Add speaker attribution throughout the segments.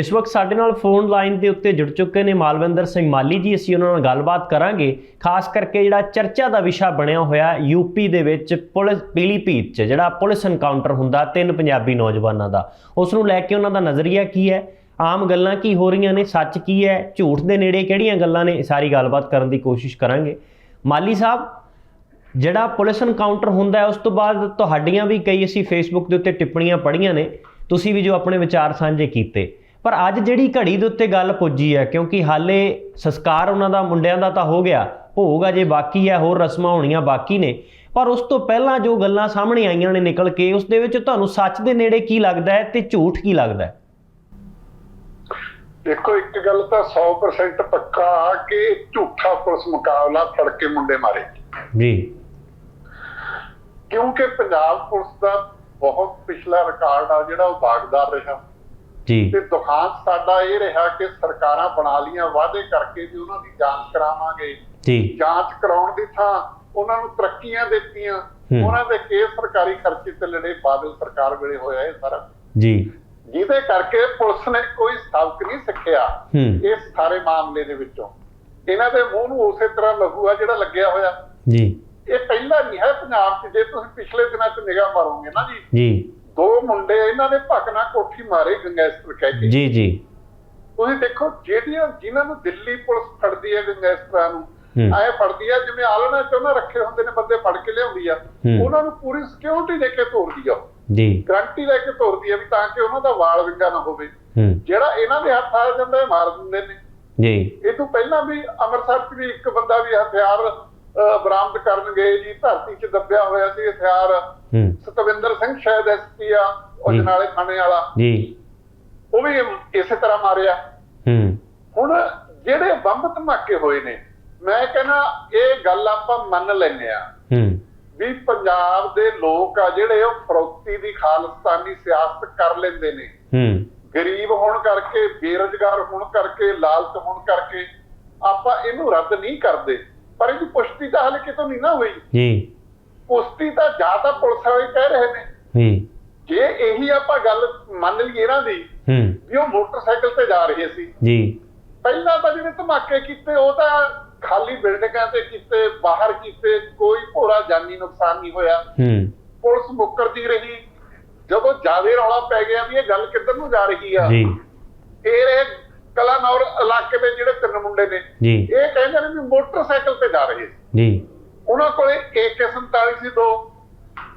Speaker 1: ਇਸ ਵਕਤ ਸਾਡੇ ਨਾਲ ਫੋਨ ਲਾਈਨ ਦੇ ਉੱਤੇ ਜੁੜ ਚੁੱਕੇ ਨੇ ਮਾਲਵਿੰਦਰ ਸਿੰਘ ਮਾਲੀ ਜੀ, ਅਸੀਂ ਉਹਨਾਂ ਨਾਲ ਗੱਲਬਾਤ ਕਰਾਂਗੇ। ਖਾਸ ਕਰਕੇ ਜਿਹੜਾ ਚਰਚਾ ਦਾ ਵਿਸ਼ਾ ਬਣਿਆ ਹੋਇਆ ਯੂਪੀ ਦੇ ਵਿੱਚ ਪੁਲਿਸ ਪੀਲੀਭੀਤ 'ਚ, ਜਿਹੜਾ ਪੁਲਿਸ ਐਨਕਾਊਂਟਰ ਹੁੰਦਾ ਤਿੰਨ ਪੰਜਾਬੀ ਨੌਜਵਾਨਾਂ ਦਾ। ਉਸ ਨੂੰ ਲੈ ਕੇ ਉਹਨਾਂ ਦਾ ਨਜ਼ਰੀਆ ਕੀ ਹੈ? ਆਮ ਗੱਲਾਂ ਕੀ ਹੋ ਰਹੀਆਂ ਨੇ? ਸੱਚ ਕੀ ਹੈ? ਝੂਠ ਦੇ ਨੇੜੇ ਕਿਹੜੀਆਂ ਗੱਲਾਂ ਨੇ? ਸਾਰੀ ਗੱਲਬਾਤ ਕਰਨ ਦੀ ਕੋਸ਼ਿਸ਼ ਕਰਾਂਗੇ। ਮਾਲੀ ਸਾਹਿਬ, ਜਿਹੜਾ ਪੁਲਿਸ ਐਨਕਾਊਂਟਰ ਹੁੰਦਾ ਉਸ ਤੋਂ ਬਾਅਦ ਤੁਹਾਡੀਆਂ ਵੀ ਕਈ ਅਸੀਂ ਫੇਸਬੁੱਕ ਦੇ ਉੱਤੇ ਟਿੱਪਣੀਆਂ ਪੜ੍ਹੀਆਂ ਨੇ। ਤੁਸੀਂ ਵੀ ਜੋ ਆਪਣੇ ਵਿਚਾਰ ਸਾਂਝੇ ਕੀਤੇ। ਪਰ ਅੱਜ ਜਿਹੜੀ ਘੜੀ ਦੇ ਉੱਤੇ ਗੱਲ ਪੁੱਜੀ ਹੈ ਕਿਉਂਕਿ ਹਾਲੇ ਸੰਸਕਾਰ ਉਹਨਾਂ ਦਾ ਮੁੰਡਿਆਂ ਦਾ ਤਾਂ ਹੋ ਗਿਆ ਭੋਗ ਅਜੇ ਬਾਕੀ ਹੈ ਹੋਰ ਰਸਮਾਂ ਹੋਣੀਆਂ ਬਾਕੀ ਨੇ। ਪਰ ਉਸ ਤੋਂ ਪਹਿਲਾਂ ਜੋ ਗੱਲਾਂ ਸਾਹਮਣੇ ਆਈਆਂ ਨੇ ਨਿਕਲ ਕੇ ਉਸ ਦੇ ਵਿੱਚ ਤੁਹਾਨੂੰ ਸੱਚ ਦੇ ਨੇੜੇ ਕੀ ਲੱਗਦਾ ਹੈ ਤੇ ਝੂਠ ਕੀ ਲੱਗਦਾ ਹੈ?
Speaker 2: ਦੇਖੋ ਇੱਕ ਗੱਲ ਤਾਂ 100% ਪੱਕਾ ਆ ਕਿ ਝੂਠਾ ਪੁਲਿਸ ਮੁਕਾਬਲਾ ਫੜ ਕੇ ਮੁੰਡੇ ਮਾਰੇ।
Speaker 1: ਜੀ।
Speaker 2: ਕਿਉਂਕਿ ਪੰਜਾਬ ਪੁਲਿਸ ਦਾ ਬਹੁਤ ਪਿਛਲਾ ਰਿਕਾਰਡ ਆ ਜਿਹੜਾ ਉਹ ਦਾਗਦਾਰ ਰਿਹਾ।
Speaker 1: ਜੀ।
Speaker 2: ਤੇ ਦੁਖਾਂਤ ਸਾਡਾ ਇਹ ਰਿਹਾ ਕਿ ਸਰਕਾਰਾਂ ਬਣਾ ਲੀਆਂ ਵਾਅਦੇ ਕਰਕੇ ਵੀ ਉਹਨਾਂ ਦੀ ਜਾਂਚ ਕਰਾਵਾਂਗੇ।
Speaker 1: ਜੀ।
Speaker 2: ਜਾਂਚ ਕਰਾਉਣ ਦੀ ਥਾਂ ਉਹਨਾਂ ਨੂੰ ਤਰੱਕੀਆਂ ਦਿੱਤੀਆਂ। ਉਹਨਾਂ ਦੇ ਕੇਸ ਸਰਕਾਰੀ ਖਰਚੇ ਤੇ ਲੜੇ ਬਾਦਲ ਸਰਕਾਰ ਵੇਲੇ ਹੋਇਆ ਇਹ ਸਾਰਾ।
Speaker 1: ਜੀ।
Speaker 2: ਜਿਹਦੇ ਕਰਕੇ ਪੁਲਿਸ ਨੇ ਕੋਈ ਸਬਕ ਨਹੀਂ ਸਿੱਖਿਆ ਇਸ ਸਾਰੇ ਮਾਮਲੇ ਦੇ ਵਿੱਚੋਂ। ਇਹਨਾਂ ਦੇ ਮੂੰਹ ਨੂੰ ਉਸੇ ਤਰ੍ਹਾਂ ਲੱਗੂ ਆ ਜਿਹੜਾ ਲੱਗਿਆ ਹੋਇਆ।
Speaker 1: ਜੀ।
Speaker 2: ਇਹ ਪਹਿਲਾ ਨਹੀਂ ਹੈ ਪੰਜਾਬ 'ਚ ਜੇ ਤੁਸੀਂ ਪਿਛਲੇ ਦਿਨਾਂ 'ਚ ਨਿਗਾਹ ਮਾਰੋਗੇ ਨਾ ਜੀ।
Speaker 1: ਜੀ।
Speaker 2: ਦੋ ਮੁੰਡੇ ਇਹਨਾਂ ਨੇ ਭਕਨਾ ਕੋਠੀ ਮਾਰੇ ਗੰਗੈਸਟਰ ਕਹਿ ਕੇ।
Speaker 1: ਜੀ ਜੀ।
Speaker 2: ਤੁਸੀਂ ਦੇਖੋ ਜਿਹੜੀਆਂ ਜਿਨ੍ਹਾਂ ਨੂੰ ਦਿੱਲੀ ਪੁਲਿਸ ਫੜਦੀ ਹੈ ਗੰਗੈਸਟਰਾਂ ਨੂੰ
Speaker 1: ਹੂੰ।
Speaker 2: ਐ ਫੜਦੀ ਆ ਜਿਵੇਂ ਆਲਣਾ ਚ ਉਹਨਾਂ ਰੱਖੇ ਹੁੰਦੇ ਨੇ ਬੰਦੇ ਫੜ ਕੇ ਲਿਆਉਂਦੀ ਆ
Speaker 1: ਹੂੰ।
Speaker 2: ਉਹਨਾਂ ਨੂੰ ਪੂਰੀ ਸਿਕਿਉਰਿਟੀ ਦੇ ਕੇ ਤੋਰਦੀ ਆ
Speaker 1: ਜੀ।
Speaker 2: ਗਰੰਟੀ ਲੈ ਕੇ ਤੋਰਦੀ ਆ ਵੀ ਤਾਂ ਕਿ ਉਹਨਾਂ ਦਾ ਵਾਲ ਵਿੰਗਾ ਨਾ ਹੋਵੇ।
Speaker 1: ਹੂੰ।
Speaker 2: ਜਿਹੜਾ ਇਹਨਾਂ ਦੇ ਹੱਥ ਆ ਜਾਂਦਾ ਇਹ ਮਾਰ ਦਿੰਦੇ ਨੇ।
Speaker 1: ਜੀ।
Speaker 2: ਇਹ ਤੋਂ ਪਹਿਲਾਂ ਵੀ ਅੰਮ੍ਰਿਤਸਰ 'ਚ ਵੀ ਇੱਕ ਬੰਦਾ ਵੀ ਹਥਿਆਰ ਬਰਾਮਦ ਕਰਨ ਗਏ ਜੀ ਧਰਤੀ 'ਚ ਦੱਬਿਆ ਹੋਇਆ ਸੀ ਹਥਿਆਰ। ਸਤਵਿੰਦਰ ਸਿੰਘ ਸ਼ਾਇਦ ਐਸਪੀ ਆ ਉਹ। ਜਨਾਲੇ ਥਾਣੇ ਵਾਲਾ।
Speaker 1: ਜੀ।
Speaker 2: ਉਹ ਵੀ ਇਸੇ ਤਰ੍ਹਾਂ ਮਾਰਿਆ।
Speaker 1: ਹੂੰ।
Speaker 2: ਹੁਣ ਜਿਹੜੇ ਬੰਬ ਧਮਾਕੇ ਹੋਏ ਨੇ ਮੈਂ ਕਹਿੰਦਾ ਇਹ ਗੱਲ ਆਪਾਂ ਮੰਨ ਲੈਨੇ ਆ
Speaker 1: ਹੂੰ।
Speaker 2: ਵੀ ਪੰਜਾਬ ਦੇ ਲੋਕ ਆ ਜਿਹੜੇ ਉਹ ਫਰੋਤੀ ਦੀ ਖਾਲਿਸਤਾਨੀ ਸਿਆਸਤ ਕਰ ਲੈਂਦੇ ਨੇ।
Speaker 1: ਹੂੰ।
Speaker 2: ਗਰੀਬ ਹੋਣ ਕਰਕੇ ਬੇਰੁਜ਼ਗਾਰ ਹੋਣ ਕਰਕੇ ਲਾਲਚ ਹੋਣ ਕਰਕੇ ਆਪਾਂ ਇਹਨੂੰ ਰੱਦ ਨਹੀਂ ਕਰਦੇ। ਪਰ ਇਹਦੀ ਪੁਸ਼ਟੀ ਤਾਂ ਹਾਲੇ ਕਿਤੋਂ ਨਹੀਂ ਨਾ ਹੋਈ।
Speaker 1: ਜੀ।
Speaker 2: ਪੁਸ਼ਟੀ ਤਾਂ ਜਾਂ ਤਾਂ ਪੁਲਿਸ ਵਾਲੇ ਕਹਿ ਰਹੇ ਨੇ।
Speaker 1: ਹੂੰ
Speaker 2: ਜੇ ਇਹੀ ਆਪਾਂ ਗੱਲ ਮੰਨ ਲਈਏ ਇਹਨਾਂ ਦੀ
Speaker 1: ਹੂੰ।
Speaker 2: ਵੀ ਉਹ ਮੋਟਰਸਾਈਕਲ ਤੇ ਜਾ ਰਹੇ ਸੀ।
Speaker 1: ਜੀ।
Speaker 2: ਪਹਿਲਾਂ ਤਾਂ ਜਿਹੜੇ ਧਮਾਕੇ ਕੀਤੇ ਉਹ ਤਾਂ ਖਾਲੀ ਬਿਲਡਿੰਗਾਂ ਤੇ ਕੀਤੇ ਬਾਹਰ ਕੀਤੇ ਕੋਈ ਭੋਰਾ ਜਾਨੀ ਨੁਕਸਾਨ ਨਹੀਂ ਹੋਇਆ।
Speaker 1: ਹੂੰ।
Speaker 2: ਪੁਲਿਸ ਮੁੱਕਰਦੀ ਰਹੀ। ਜਦੋਂ ਜ਼ਿਆਦਾ ਰੌਲਾ ਪੈ ਗਿਆ ਵੀ ਇਹ ਗੱਲ ਕਿੱਧਰ ਨੂੰ ਜਾ ਰਹੀ ਆ।
Speaker 1: ਜੀ।
Speaker 2: ਫਿਰ ਇਹ ਕਲਾਨੌਰ ਇਲਾਕੇ ਦੇ ਜਿਹੜੇ ਤਿੰਨ ਮੁੰਡੇ ਨੇ
Speaker 1: ਜੀ।
Speaker 2: ਇਹ ਕਹਿੰਦੇ ਨੇ ਵੀ ਮੋਟਰਸਾਈਕਲ ਤੇ ਜਾ ਰਹੇ ਸੀ।
Speaker 1: ਜੀ।
Speaker 2: ਉਹਨਾਂ ਕੋਲੇ AK47 ਸੀ ਦੋ।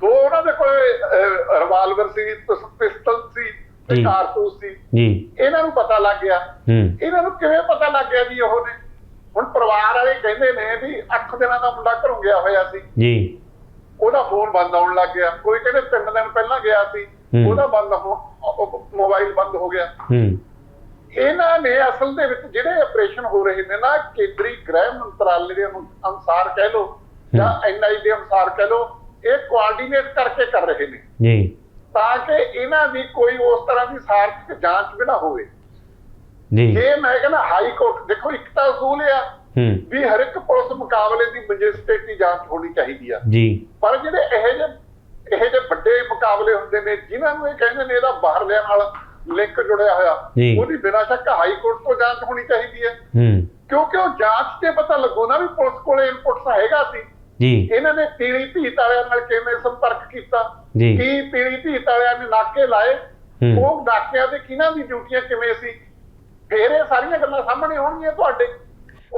Speaker 2: ਦੋ ਉਹਨਾਂ ਦੇ ਕੋਲੇ ਰਿਵਾਲਵਰ ਸੀ ਪਿਸ- ਪਿਸਟਲ ਸੀ ਤੇ। ਕਾਰਤੂਸ ਸੀ।
Speaker 1: ਜੀ।
Speaker 2: ਇਹਨਾਂ ਨੂੰ ਪਤਾ ਲੱਗ ਗਿਆ।
Speaker 1: ਹੂੰ।
Speaker 2: ਇਹਨਾਂ ਨੂੰ ਕਿਵੇਂ ਪਤਾ ਲੱਗ ਗਿਆ ਜੀ ਉਹ ਨੇ? ਹੁਣ ਪਰਿਵਾਰ ਵਾਲੇ ਕਹਿੰਦੇ ਨੇ ਵੀ 8 ਦਿਨਾਂ ਦਾ ਮੁੰਡਾ ਘਰੋਂ ਗਿਆ ਹੋਇਆ ਸੀ।
Speaker 1: ਜੀ।
Speaker 2: ਉਹਦਾ ਫੋਨ ਬੰਦ ਆਉਣ ਲੱਗ ਗਿਆ। ਕੋਈ ਕਹਿੰਦੇ 3 ਦਿਨ ਪਹਿਲਾਂ ਗਿਆ ਸੀ। ਉਹਦਾ ਬੰਦ ਮੋਬਾਈਲ ਬੰਦ ਹੋ ਗਿਆ।
Speaker 1: ਹੂੰ।
Speaker 2: ਇਹਨਾਂ ਨੇ ਅਸਲ ਦੇ ਵਿੱਚ ਜਿਹੜੇ ਆਪਰੇਸ਼ਨ ਹੋ ਰਹੇ ਨੇ ਨਾ ਕੇਂਦਰੀ ਗ੍ਰਹਿ ਮੰਤਰਾਲੇ ਦੇ ਅਨੁ- ਅਨੁਸਾਰ ਕਹਿ ਲਓ ਜਾਂ ਐਨਆਈ ਦੇ ਅਨੁਸਾਰ ਕਹਿ ਲਓ ਇਹ ਕੋਆਰਡੀਨੇਟ ਕਰਕੇ ਕਰ ਰਹੇ ਨੇ।
Speaker 1: ਜੀ।
Speaker 2: ਤਾਂ ਕਿ ਇਹਨਾਂ ਦੀ ਕੋਈ ਉਸ ਤਰ੍ਹਾਂ ਦੀ ਸਾਰਥਕ ਜਾਂਚ ਵੀ ਨਾ ਹੋਵੇ।
Speaker 1: ਜੀ।
Speaker 2: ਜੇ ਮੈਂ ਕਹਿੰਦਾ ਹਾਈ ਕੋਰਟ ਦੇਖੋ ਇੱਕ ਤਾਂ ਅਸੂਲ ਆ ਵੀ ਹਰ ਇੱਕ ਪੁਲਿਸ ਮੁਕਾਬਲੇ ਦੀ ਮੈਜਿਸਟ੍ਰੇਟੀ ਜਾਂਚ ਹੋਣੀ ਚਾਹੀਦੀ ਆ।
Speaker 1: ਜੀ।
Speaker 2: ਪਰ ਜਿਹੜੇ ਇਹੋ ਜਿਹੇ ਇਹੋ ਜਿਹੇ ਵੱਡੇ ਮੁਕਾਬਲੇ ਹੁੰਦੇ ਨੇ ਜਿਨ੍ਹਾਂ ਨੂੰ ਇਹ ਕਹਿੰਦੇ ਨੇ ਇਹਦਾ ਬਾਹਰਲਿਆਂ ਨਾਲ ਲਿੰਕ ਜੁੜਿਆ ਹੋਇਆ
Speaker 1: ਜੀ।
Speaker 2: ਉਹਦੀ ਬਿਨਾਂ ਸ਼ੱਕ ਹਾਈ ਕੋਰਟ ਤੋਂ ਜਾਂਚ ਹੋਣੀ ਚਾਹੀਦੀ ਹੈ।
Speaker 1: ਹੂੰ।
Speaker 2: ਕਿਉਂਕਿ ਉਹ ਜਾਂਚ ਤੇ ਪਤਾ ਲੱਗੂ ਨਾ ਵੀ ਪੁਲਿਸ ਕੋਲੇ ਇਨਪੁਟਸ ਹੈਗਾ ਸੀ।
Speaker 1: ਜੀ।
Speaker 2: ਇਹਨਾਂ ਨੇ ਪੀਲੀ ਭੀਤ ਵਾਲਿਆਂ ਨਾਲ ਕਿਵੇਂ ਸੰਪਰਕ ਕੀਤਾ?
Speaker 1: ਜੀ।
Speaker 2: ਕੀ ਪੀਲੀ ਭੀਤ ਵਾਲਿਆਂ ਨੇ ਨਾਕੇ ਲਾਏ?
Speaker 1: ਹੂੰ।
Speaker 2: ਉਹ ਨਾਕਿਆਂ ਤੇ ਕਿਹਨਾਂ ਦੀ ਡਿਊਟੀਆਂ ਕਿਵੇਂ ਸੀ? ਫੇਰ ਇਹ ਸਾਰੀਆਂ ਗੱਲਾਂ ਸਾਹਮਣੇ ਆਉਣਗੀਆਂ ਤੁਹਾਡੇ।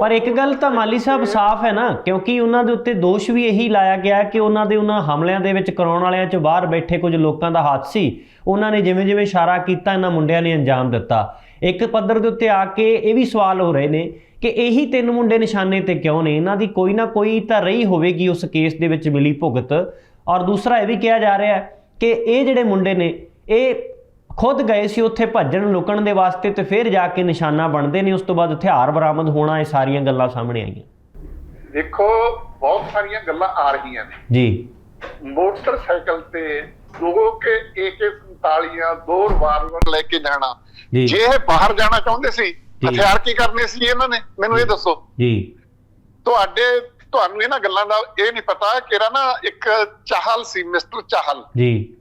Speaker 1: ਪਰ ਇੱਕ ਗੱਲ ਤਾਂ ਮਾਲੀ ਸਾਹਿਬ ਸਾਫ਼ ਹੈ ਨਾ, ਕਿਉਂਕਿ ਉਹਨਾਂ ਦੇ ਉੱਤੇ ਦੋਸ਼ ਵੀ ਇਹੀ ਲਾਇਆ ਗਿਆ ਕਿ ਉਹਨਾਂ ਦੇ ਉਹਨਾਂ ਹਮਲਿਆਂ ਦੇ ਵਿੱਚ ਕਰਾਉਣ ਵਾਲਿਆਂ 'ਚ ਬਾਹਰ ਬੈਠੇ ਕੁਝ ਲੋਕਾਂ ਦਾ ਹੱਥ ਸੀ। ਉਹਨਾਂ ਨੇ ਜਿਵੇਂ ਜਿਵੇਂ ਇਸ਼ਾਰਾ ਕੀਤਾ, ਇਹਨਾਂ ਮੁੰਡਿਆਂ ਨੇ ਅੰਜਾਮ ਦਿੱਤਾ। ਇੱਕ ਪੱਧਰ ਦੇ ਉੱਤੇ ਆ ਕੇ ਇਹ ਵੀ ਸਵਾਲ ਹੋ ਰਹੇ ਨੇ ਕਿ ਇਹੀ ਤਿੰਨ ਮੁੰਡੇ ਨਿਸ਼ਾਨੇ ਤੇ ਕਿਉਂ ਨੇ? ਇਹਨਾਂ ਦੀ ਕੋਈ ਨਾ ਕੋਈ ਤਾਂ ਰਹੀ ਹੋਵੇਗੀ ਉਸ ਕੇਸ ਦੇ ਵਿੱਚ ਮਿਲੀ ਭੁਗਤ। ਔਰ ਦੂਸਰਾ ਇਹ ਵੀ ਕਿਹਾ ਜਾ ਰਿਹਾ ਹੈ ਕਿ ਇਹ ਜਿਹੜੇ ਮੁੰਡੇ ਨੇ, ਇਹ ਖੁਦ ਗਏ ਸੀ ਉੱਥੇ ਭੱਜਣ ਲੁਕਣ ਦੇ ਵਾਸਤੇ ਤੇ ਫਿਰ ਜਾ ਕੇ ਨਿਸ਼ਾਨਾ ਬਣਦੇ ਨੇ ਉਸ ਤੋਂ ਬਾਅਦ ਹਥਿਆਰ ਬਰਾਮਦ ਹੋਣਾ ਇਹ ਸਾਰੀਆਂ ਗੱਲਾਂ ਸਾਹਮਣੇ ਆਈਆਂ।
Speaker 2: ਦੇਖੋ ਬਹੁਤ ਸਾਰੀਆਂ ਗੱਲਾਂ ਆ ਰਹੀਆਂ ਨੇ।
Speaker 1: ਜੀ।
Speaker 2: ਮੋਟਰਸਾਈਕਲ ਤੇ ਦੋ ਕੇ AK47 ਦੋ ਰਿਵਾਲਵਰ ਲੈ ਕੇ ਜਾਣਾ।
Speaker 1: ਜੀ।
Speaker 2: ਇਹ ਬਾਹਰ ਜਾਣਾ ਚਾਹੁੰਦੇ ਸੀ। ਹਥਿਆਰ ਕੀ ਕਰਨੇ ਸੀ ਇਹਨਾਂ ਨੇ? ਮੈਨੂੰ ਇਹ ਦੱਸੋ।
Speaker 1: ਜੀ।
Speaker 2: ਤੁਹਾਡੇ ਤੁਹਾਨੂੰ ਇਹਨਾਂ ਗੱਲਾਂ ਦਾ ਇਹ ਨਹੀਂ ਪਤਾ ਕਿਹੜਾ ਨਾ ਇੱਕ ਚਾਹਲ ਸੀ ਮਿਸਟਰ ਚਾਹਲ।
Speaker 1: ਜੀ।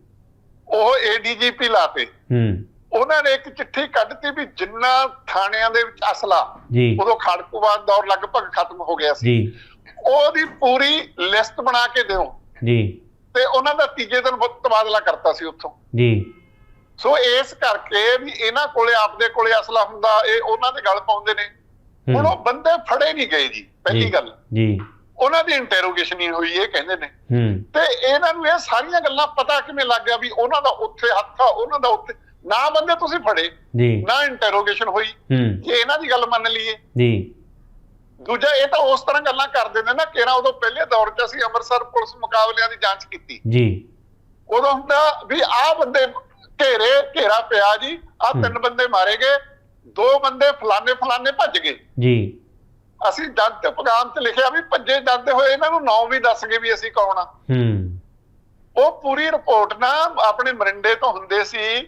Speaker 2: ਉਹ ਏਡੀਜੀਪੀ ਲਾਤੇ।
Speaker 1: ਹੂੰ।
Speaker 2: ਉਹਨਾਂ ਨੇ ਇੱਕ ਚਿੱਠੀ ਕੱਢਤੀ ਵੀ ਜਿੰਨਾ ਥਾਣਿਆਂ ਦੇ ਵਿੱਚ ਅਸਲਾ ਉਦੋਂ ਖੜਕੂਵਾਦ ਦੌਰ ਲਗਭਗ ਖਤਮ ਹੋ ਗਿਆ ਸੀ।
Speaker 1: ਜੀ।
Speaker 2: ਉਹਦੀ ਪੂਰੀ ਲਿਸਟ ਬਣਾ ਕੇ ਦਿਓ।
Speaker 1: ਜੀ।
Speaker 2: ਤੇ ਉਹਨਾਂ ਦਾ ਤੀਜੇ ਦਿਨ ਬਹੁਤ ਤਬਾਦਲਾ ਕਰਤਾ ਸੀ ਉੱਥੋਂ।
Speaker 1: ਜੀ।
Speaker 2: ਸੋ ਇਸ ਕਰਕੇ ਵੀ ਇਹਨਾਂ ਕੋਲੇ ਆਪਦੇ ਕੋਲੇ ਅਸਲਾ ਹੁੰਦਾ ਇਹ ਉਹਨਾਂ ਦੇ ਗੱਲ ਪਾਉਂਦੇ ਨੇ। ਹੁਣ ਉਹ ਬੰਦੇ ਫੜੇ ਨਹੀਂ ਗਏ ਜੀ ਪਹਿਲੀ ਗੱਲ।
Speaker 1: ਜੀ।
Speaker 2: ਉਹਨਾਂ ਦੀ ਇੰਟਰੋਗੇਸ਼ਨ ਨਹੀਂ ਹੋਈ ਇਹ ਕਹਿੰਦੇ ਨੇ।
Speaker 1: ਹੂੰ।
Speaker 2: ਤੇ ਇਹਨਾਂ ਨੂੰ ਇਹ ਸਾਰੀਆਂ ਗੱਲਾਂ ਪਤਾ ਕਿਵੇਂ ਲੱਗ ਗਿਆ ਵੀ ਉਹਨਾਂ ਦਾ ਉੱਥੇ ਹੱਥ ਆ ਉਹਨਾਂ ਦਾ ਉੱਥੇ ਨਾ ਬੰਦੇ ਤੁਸੀਂ ਫੜੇ
Speaker 1: ਜੀ।
Speaker 2: ਨਾ ਇੰਟਰੋਗੇਸ਼ਨ ਹੋਈ
Speaker 1: ਹੂੰ।
Speaker 2: ਜੇ ਇਹਨਾਂ ਦੀ ਗੱਲ ਮੰਨ ਲਈਏ।
Speaker 1: ਜੀ।
Speaker 2: ਦੂਜਾ ਇਹ ਤਾਂ ਉਸ ਤਰ੍ਹਾਂ ਗੱਲਾਂ ਕਰਦੇ ਨੇ ਨਾ ਕਿਹੜਾ ਉਦੋਂ ਪਹਿਲੇ ਦੌਰ 'ਚ ਅਸੀਂ ਅੰਮ੍ਰਿਤਸਰ ਪੁਲਿਸ ਮੁਕਾਬਲਿਆਂ ਦੀ ਜਾਂਚ ਕੀਤੀ।
Speaker 1: ਜੀ।
Speaker 2: ਉਦੋਂ ਹੁੰਦਾ ਵੀ ਆਹ ਬੰਦੇ ਘੇਰੇ ਘੇਰਾ ਪਿਆ ਜੀ ਆਹ ਤਿੰਨ ਬੰਦੇ ਮਾਰੇ ਗਏ ਦੋ ਬੰਦੇ ਫਲਾਣੇ ਫਲਾਣੇ ਭੱਜ ਗਏ।
Speaker 1: ਜੀ।
Speaker 2: ਅਸੀਂ ਤੇ ਪੈਗਾਮ 'ਚ ਲਿਖਿਆ ਵੀ ਭੱਜੇ ਜਾਂਦੇ ਹੋਏ ਇਹਨਾਂ ਨੂੰ ਨਾਂ ਵੀ ਦੱਸ ਗਏ ਵੀ ਅਸੀਂ ਕੌਣ ਆ।
Speaker 1: ਹੂੰ।
Speaker 2: ਉਹ ਪੂਰੀ ਰਿਪੋਰਟ ਨਾ ਆਪਣੇ ਮਰਿੰਡੇ ਤੋਂ ਹੁੰਦੇ ਸੀ